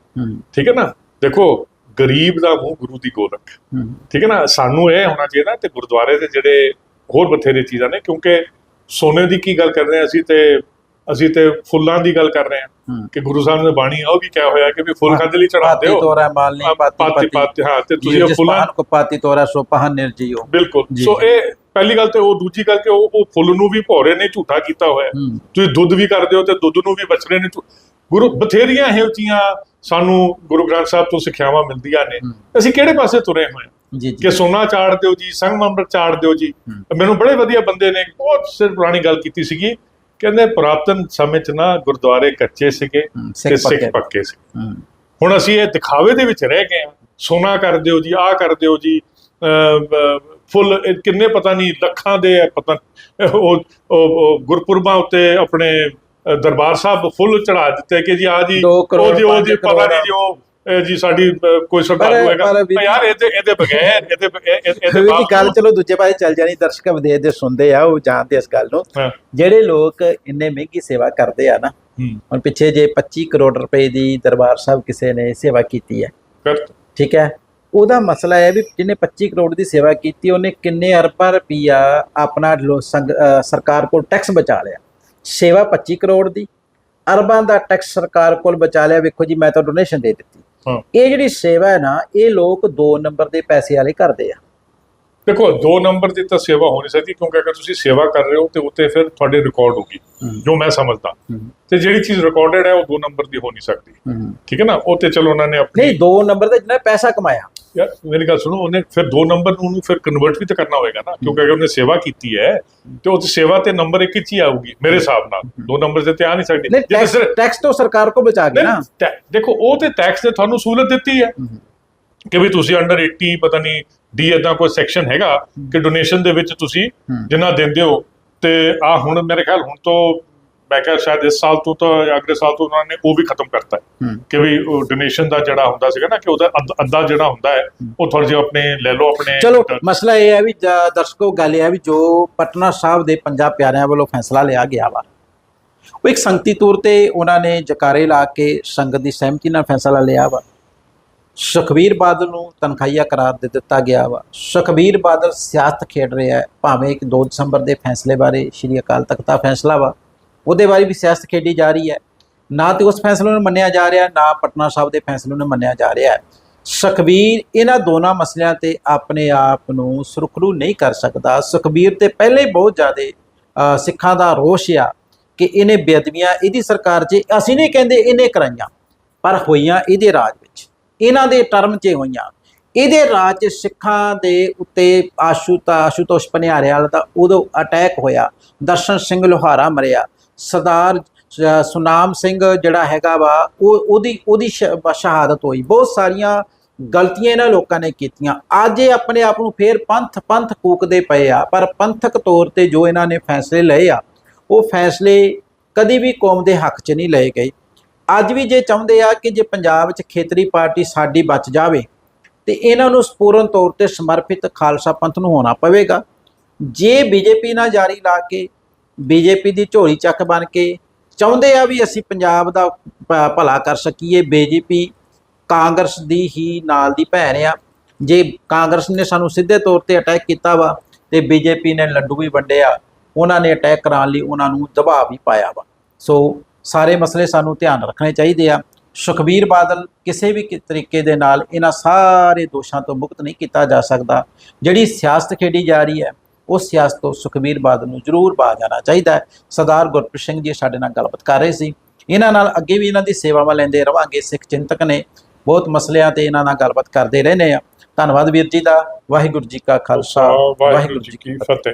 ਠੀਕ ਹੈ ਨਾ? ਦੇਖੋ ਗਰੀਬ ਦਾ ਮੂੰਹ ਗੁਰੂ ਦੀ ਗੋਲਕ। ਠੀਕ ਹੈ ਨਾ? ਸਾਨੂੰ ਇਹ ਹੋਣਾ ਚਾਹੀਦਾ ਤੇ ਗੁਰਦੁਆਰੇ ਦੇ ਜਿਹੜੇ ਹੋਰ ਬਥੇਰੇ ਚੀਜ਼ਾਂ ਨੇ ਕਿਉਂਕਿ ਸੋਨੇ ਦੀ ਕੀ ਗੱਲ ਕਰ ਰਹੇ ਅਸੀਂ ਤੇ ਅਸੀਂ ਤੇ ਫੁੱਲਾਂ ਦੀ ਗੱਲ ਕਰ ਰਹੇ ਹਾਂ ਕਿ ਗੁਰੂ ਸਾਹਿਬ ਨੇ ਬਾਣੀ ਉਹ ਵੀ ਕਿਹਾ ਹੋਇਆ ਕਿ ਵੀ ਫੁੱਲ ਕਾਹਦੇ ਲਈ ਚੜਾਉਂਦੇ ਪਾਤੀ ਹੋ? ਤੋਰਾ ਮਾਲ ਨਹੀਂ ਪਾਤੀ ਪਾਤੀ ਹਾਂ ਤੇ ਤੁਸੀਂ ਉਹ ਫੁੱਲਾਂ ਕੋ ਪਾਤੀ ਤੋਰਾ ਸੋ ਪਾਹਨ ਨਿਰਜੀਓ ਬਿਲਕੁਲ। ਸੋ। ਇਹ ਪਹਿਲੀ ਗੱਲ ਤੇ ਉਹ ਦੂਜੀ ਗੱਲ ਕਿ ਉਹ ਉਹ ਫੁੱਲ ਨੂੰ ਵੀ ਭੋਰੇ ਨੇ ਝੂਠਾ ਕੀਤਾ ਹੋਇਆ। ਤੁਸੀਂ ਦੁੱਧ ਵੀ ਕਰਦੇ ਹੋ ਤੇ ਦੁੱਧ ਨੂੰ ਵੀ ਬਚਰੇ ਨੇ। ਗੁਰੂ ਬਥੇਰੀਆਂ ਇਹੋ ਜਿਹੀਆਂ ਸਾਨੂੰ ਗੁਰੂ ਗ੍ਰੰਥ ਸਾਹਿਬ ਤੋਂ ਸਿੱਖਿਆਵਾਂ ਮਿਲਦੀਆਂ ਨੇ। ਅਸੀਂ ਕਿਹੜੇ ਪਾਸੇ ਤੁਰੇ ਹੋਏ ਹਾਂ? ਜੀ ਜੀ। ਕਿ ਸੋਨਾ ਚਾੜ ਦਿਓ ਜੀ ਸੰਗਮਰਮਰ ਚਾੜ ਦਿਓ ਜੀ। ਮੈਨੂੰ ਬੜੇ ਵਧੀਆ ਬੰਦੇ ਨੇ ਬਹੁਤ ਸਿਰ ਪੁਰਾਣੀ ਗੱਲ ਕੀਤੀ ਸੀਗੀ। ਕਹਿੰਦੇ ਪੁਰਾਤਨ ਸਮੇਂ 'ਚ ਨਾ ਗੁਰਦੁਆਰੇ ਕੱਚੇ ਸੀਗੇ ਤੇ ਸਿੱਖ ਪੱਕੇ। ਸੀ। ਹੁਣ ਅਸੀਂ ਇਹ ਦਿਖਾਵੇ ਦੇ ਵਿੱਚ ਰਹਿ ਗਏ ਹਾਂ। ਸੋਨਾ ਕਰ ਦਿਓ ਜੀ ਆਹ ਕਰ ਦਿਓ ਜੀ ਫੁੱਲ ਕਿੰਨੇ ਪਤਾ ਨਹੀਂ ਲੱਖਾਂ ਦੇ ਹੈ, ਪਤਾ ਉਹ ਗੁਰਪੁਰਬਾਂ ਉੱਤੇ ਆਪਣੇ ਦਰਬਾਰ ਸਾਹਿਬ ਫੁੱਲ ਚੜਾ ਦਿੱਤੇ ਕਿ ਜੀ ਆ ਜੀ ਉਹ ਜੀ ਉਹ ਜੀ ਪਤਾ। ਨਹੀਂ ਜੀ ਉਹ ਇਹ ਜੀ ਸਾਡੀ ਅਹ, ਕੋਈ ਸਰਦਾਰ ਹੋਏਗਾ ਪਰ ਵੀ- ਤਾਂ ਯਾਰ ਇਹਦੇ ਇਹਦੇ ਬਗੈਰ ਇਹਦੇ ਬ- ਇਹ- ਇਹ- ਇਹਦੇ ਇਹਦੀ ਗੱਲ ਬਾਵਜੂਦ- ਚਲੋ ਦੂਜੇ ਪਾਸੇ ਚੱਲ ਜਾਣੀ ਦਰਸ਼ਕ ਵਿਦੇਸ਼ ਦੇ ਸੁਣਦੇ ਆ ਉਹ ਜਾਣਦੇ ਇਸ ਗੱਲ ਨੂੰ। ਹਾਂ, ਜਿਹੜੇ ਲੋਕ ਇੰਨੇ ਮਹਿੰਗੀ ਸੇਵਾ ਕਰਦੇ ਆ ਨਾ ਹੂੰ, ਹੁਣ ਪਿੱਛੇ ਜੇ 25 ਕਰੋੜ ਰੁਪਏ ਦੀ ਦਰਬਾਰ ਸਾਹਿਬ ਕਿਸੇ ਨੇ ਸੇਵਾ ਕੀਤੀ ਹੈ। ਠੀਕ ਹੈ? ਉਹਦਾ ਮਸਲਾ ਹੈ ਵੀ ਜਿਹਨੇ 25 ਕਰੋੜ ਦੀ ਸੇਵਾ ਕੀਤੀ ਉਹਨੇ ਕਿੰਨੇ ਅਰਬਾਂ ਰੁਪਈਆ ਆਪਣਾ ਲੋ- ਸੰਗ- ਅਹ ਸਰਕਾਰ ਕੋਲ ਟੈਕਸ ਬਚਾ ਲਿਆ। ਸੇਵਾ 25 ਕਰੋੜ ਦੀ ਅਰਬਾਂ ਦਾ ਟੈਕਸ ਸਰਕਾਰ ਕੋਲ ਬਚਾ ਲਿਆ। ਵੇਖੋ ਜੀ ਮੈਂ ਤਾਂ ਡੋਨੇਸ਼ਨ ਦੇ ਦਿੱਤੀ। ਇਹ ਜਿਹੜੀ ਸੇਵਾ ਹੈ ਨਾ ਇਹ ਲੋਕ 2 ਨੰਬਰ ਦੇ ਪੈਸੇ ਵਾਲੇ ਕਰਦੇ ਆ। ਦੇਖੋ ਦੋ ਨੰਬਰ ਦੀ ਤਾਂ ਸੇਵਾ ਹੋ ਨਹੀਂ ਸਕਦੀ ਕਿਉਂਕਿ ਅਗਰ ਤੁਸੀਂ ਸੇਵਾ ਕਰ ਰਹੇ ਹੋ ਤੇ ਉੱਤੇ ਫਿਰ ਤੁਹਾਡੀ ਰਿਕਾਰਡ ਹੋਗੀ ਜੋ ਮੈਂ ਸਮਝਦਾ। ਤੇ ਜਿਹੜੀ ਚੀਜ਼ ਰਿਕਾਰਡਡ ਹੈ ਉਹ ਦੋ ਨੰਬਰ ਦੀ ਹੋ ਨਹੀਂ ਸਕਦੀ। ਠੀਕ ਹੈ ਨਾ? ਉਹ ਤੇ ਚਲੋ ਉਹਨਾਂ ਨੇ ਆਪਣੀ ਨਹੀਂ 2 ਨੰਬਰ ਦਾ ਜਿੰਨਾ ਪੈਸਾ ਕਮਾਇਆ। ਯਾਰ ਮੇਰੀ ਗੱਲ ਸੁਣੋ ਉਹਨੇ ਫਿਰ ਦੋ ਨੰਬਰ ਨੂੰ ਉਹਨੂੰ ਫਿਰ ਕਨਵਰਟ ਵੀ ਤਾਂ ਕਰਨਾ ਹੋਏਗਾ ਨਾ ਕਿਉਂਕਿ ਅਗਰ ਉਹਨੇ ਸੇਵਾ ਕੀਤੀ ਹੈ ਤੇ ਉਹ ਸੇਵਾ ਤੇ ਨੰਬਰ ਇੱਕ ਹੀ ਆਊਗੀ ਮੇਰੇ ਹਿਸਾਬ ਨਾਲ। ਦੋ ਨੰਬਰ ਤੇ ਤੇ ਆ ਨਹੀਂ ਸਕਦੀ। ਟੈਕਸ ਤੋਂ ਸਰਕਾਰ ਕੋ ਬਚਾ ਨਹੀਂ, ਨਾ। ਦੇਖੋ ਉਹ ਤੇ ਟੈਕਸ ਨੇ ਤੁਹਾਨੂੰ ਸਹੂਲਤ ਦਿੱਤੀ ਹੈ। ਕਿ ਵੀ ਤੁਸੀਂ ਅੰਡਰ 80 ਪਤਾ ਨਹੀਂ ਡੀ ਇਦਾਂ ਕੋਈ ਸੈਕਸ਼ਨ ਹੈਗਾ ਕਿ ਡੋਨੇਸ਼ਨ ਦੇ ਵਿੱਚ ਤੁਸੀਂ। ਜਿੰਨਾ ਦਿੰਦੇ ਹੋ ਤੇ ਆ ਹੁਣ ਮੇਰੇ ਖਿਆਲ ਹੁਣ ਤੋਂ ਮੈਂ ਕਿਹਾ ਸ਼ਾਇਦ ਇਸ ਸਾਲ ਤੋਂ ਤਾਂ ਅਗਲੇ ਸਾਲ ਤੋਂ ਉਹਨਾਂ ਨੇ ਉਹ ਵੀ ਖਤਮ ਕਰਤਾ ਹੈ। ਕਿ ਵੀ ਡੋਨੇਸ਼ਨ ਦਾ ਜਿਹੜਾ ਹੁੰਦਾ ਸੀਗਾ ਨਾ ਕਿ ਉਹਦਾ ਅੱਧ- ਜਿਹੜਾ ਹੁੰਦਾ ਹੈ ਉਹ ਥੋੜਾ ਜਿਹਾ ਆਪਣੇ ਲੈ ਲਓ ਆਪਣੇ ਚਲੋ ਮਸਲਾ ਇਹ ਹੈ ਵੀ ਦਰਸ਼ਕੋ ਗੱਲ ਇਹ ਹੈ ਵੀ ਜੋ ਪਟਨਾ ਸਾਹਿਬ ਦੇ ਪੰਜਾਬ ਪਿਆਰਿਆਂ ਵੱਲੋਂ ਫੈਸਲਾ ਲਿਆ ਗਿਆ ਵਾ ਉਹ ਇੱਕ ਸੰਗਤੀ ਤੌਰ ਤੇ ਉਹਨਾਂ ਨੇ ਜਕਾਰੇ ਲਾ ਕੇ ਸੰਗਤ ਦੀ ਸਹਿਮਤੀ ਨਾਲ ਫੈਸਲਾ ਲਿਆ ਵਾ ਸੁਖਬੀਰ ਬਾਦਲ ਨੂੰ ਤਨਖਾਹੀਆ ਕਰਾਰ ਦੇ ਦਿੱਤਾ ਗਿਆ ਵਾ। ਸੁਖਬੀਰ ਬਾਦਲ ਸਿਆਸਤ ਖੇਡ ਰਿਹਾ ਹੈ। ਭਾਵੇਂ ਇੱਕ 2 ਦਸੰਬਰ ਦੇ ਫੈਸਲੇ ਬਾਰੇ ਸ਼੍ਰੀ ਅਕਾਲ ਤਖਤ ਦਾ ਫੈਸਲਾ ਵਾ, ਉਹਦੇ ਬਾਰੇ ਵੀ ਸਿਆਸਤ ਖੇਡੀ ਜਾ ਰਹੀ ਹੈ। ਨਾ ਤੇ ਉਸ ਫੈਸਲੇ ਨੂੰ ਮੰਨਿਆ ਜਾ ਰਿਹਾ, ਨਾ ਪਟਨਾ ਸਾਹਿਬ ਦੇ ਫੈਸਲੇ ਨੂੰ ਮੰਨਿਆ ਜਾ ਰਿਹਾ ਹੈ। ਸੁਖਬੀਰ ਇਹਨਾਂ ਦੋਨਾਂ ਮਸਲਿਆਂ ਤੇ ਆਪਣੇ ਆਪ ਨੂੰ ਸੁਰਖਰੂ ਨਹੀਂ ਕਰ ਸਕਦਾ। ਸੁਖਬੀਰ ਤੇ ਪਹਿਲੇ ਬਹੁਤ ਜ਼ਿਆਦਾ ਸਿੱਖਾਂ ਦਾ ਰੋਸ਼ ਆ ਕਿ ਇਹਨੇ ਬੇਅਦਬੀਆਂ, ਇਹਦੀ ਸਰਕਾਰ 'ਚ ਅਸੀਂ ਨਹੀਂ ਕਹਿੰਦੇ ਇਹਨੇ ਕਰਾਈਆਂ, ਪਰ ਹੋਈਆਂ ਇਹਦੇ ਰਾਜ ਇਹਨਾਂ ਦੇ ਟਰਮ 'ਚ ਹੋਈਆਂ। ਇਹਦੇ ਰਾਜ 'ਚ ਸਿੱਖਾਂ ਦੇ ਉੱਤੇ ਆਸ਼ੂਤਾ ਆਸ਼ੂਤੋਸ਼ ਪਨਿਆਰੇਵਾਲ ਦਾ ਉਦੋਂ ਅਟੈਕ ਹੋਇਆ। ਦਰਸ਼ਨ ਸਿੰਘ ਲੋਹਾਰਾ ਮਰਿਆ। ਸਰਦਾਰ ਸੁਨਾਮ ਸਿੰਘ ਜਿਹੜਾ ਹੈਗਾ ਵਾ, ਉਹ ਉਹਦੀ ਉਹਦੀ ਸ਼ਹਾਦਤ ਹੋਈ। ਬਹੁਤ ਸਾਰੀਆਂ ਗਲਤੀਆਂ ਇਹਨਾਂ ਲੋਕਾਂ ਨੇ ਕੀਤੀਆਂ। ਅੱਜ ਇਹ ਆਪਣੇ ਆਪ ਨੂੰ ਫੇਰ ਪੰਥ ਪੰਥ ਕੂਕਦੇ ਪਏ ਆ। ਪਰ ਪੰਥਕ ਤੌਰ ਤੇ ਜੋ ਇਹਨਾਂ ਨੇ ਫੈਸਲੇ ਲਏ ਆ, ਉਹ ਫੈਸਲੇ ਕਦੀ ਵੀ ਕੌਮ ਦੇ ਹੱਕ 'ਚ ਨਹੀਂ ਲਏ ਗਏ। ਅੱਜ ਵੀ ਜੇ ਚਾਹੁੰਦੇ ਆ ਕਿ ਜੇ ਪੰਜਾਬ 'ਚ ਖੇਤਰੀ ਪਾਰਟੀ ਸਾਡੀ ਬਚ ਜਾਵੇ, ਤੇ ਇਹਨਾਂ ਨੂੰ ਸਪੂਰਨ ਤੌਰ ਤੇ ਸਮਰਪਿਤ ਖਾਲਸਾ ਪੰਥ ਨੂੰ ਹੋਣਾ ਪਵੇਗਾ। ਜੇ ਬੀਜੇਪੀ ਨਾਲ ਜਾਰੀ ਲਾ ਕੇ, ਬੀਜੇਪੀ ਦੀ ਝੋਲੀ ਚੱਕ ਬਣ ਕੇ ਚਾਹੁੰਦੇ ਆ ਵੀ ਅਸੀਂ ਪੰਜਾਬ ਦਾ ਭਲਾ ਕਰ ਸਕੀਏ, ਬੀਜੇਪੀ ਕਾਂਗਰਸ ਦੀ ਹੀ ਨਾਲ ਦੀ ਭੈਣ ਆ। ਜੇ ਕਾਂਗਰਸ ਨੇ ਸਾਨੂੰ ਸਿੱਧੇ ਤੌਰ ਤੇ ਅਟੈਕ ਕੀਤਾ ਵਾ, ਤੇ ਬੀਜੇਪੀ ਨੇ ਲੱਡੂ ਵੀ ਵੰਡਿਆ, ਉਹਨਾਂ ਨੇ ਅਟੈਕ ਕਰਾਉਣ ਲਈ ਉਹਨਾਂ ਨੂੰ ਦਬਾਅ ਵੀ ਪਾਇਆ ਵਾ। ਸੋ ਸਾਰੇ ਮਸਲੇ ਸਾਨੂੰ ਧਿਆਨ ਰੱਖਣੇ ਚਾਹੀਦੇ ਆ। ਸੁਖਬੀਰ ਬਾਦਲ ਕਿਸੇ ਵੀ ਤਰੀਕੇ ਦੇ ਨਾਲ ਇਹਨਾਂ ਸਾਰੇ ਦੋਸ਼ਾਂ ਤੋਂ ਮੁਕਤ ਨਹੀਂ ਕੀਤਾ ਜਾ ਸਕਦਾ। ਜਿਹੜੀ ਸਿਆਸਤ ਖੇਡੀ ਜਾ ਰਹੀ ਹੈ ਉਸ ਸਿਆਸਤ ਤੋਂ ਸੁਖਬੀਰ ਬਾਦਲ ਨੂੰ ਜ਼ਰੂਰ ਬਾਜ਼ ਆਉਣਾ ਚਾਹੀਦਾ ਹੈ। ਸਰਦਾਰ ਗੁਰਪ੍ਰੀਤ ਸਿੰਘ ਜੀ ਸਾਡੇ ਨਾਲ ਗੱਲਬਾਤ ਕਰ ਰਹੇ ਸੀ। ਇਹਨਾਂ ਨਾਲ ਅੱਗੇ ਵੀ ਇਹਨਾਂ ਦੀ ਸੇਵਾਵਾਂ ਲੈਂਦੇ ਰਵਾਂਗੇ। ਸਿੱਖ ਚਿੰਤਕ ਨੇ ਬਹੁਤ ਮਸਲਿਆਂ ਤੇ ਇਹਨਾਂ ਨਾਲ ਗੱਲਬਾਤ ਕਰਦੇ ਰਹਿੰਦੇ ਆ। ਧੰਨਵਾਦ ਵੀਰ ਜੀ ਦਾ। ਵਾਹਿਗੁਰੂ ਜੀ ਕਾ ਖਾਲਸਾ। ਵਾਹਿਗੁਰੂ ਜੀ ਕੀ ਫਤਿਹ।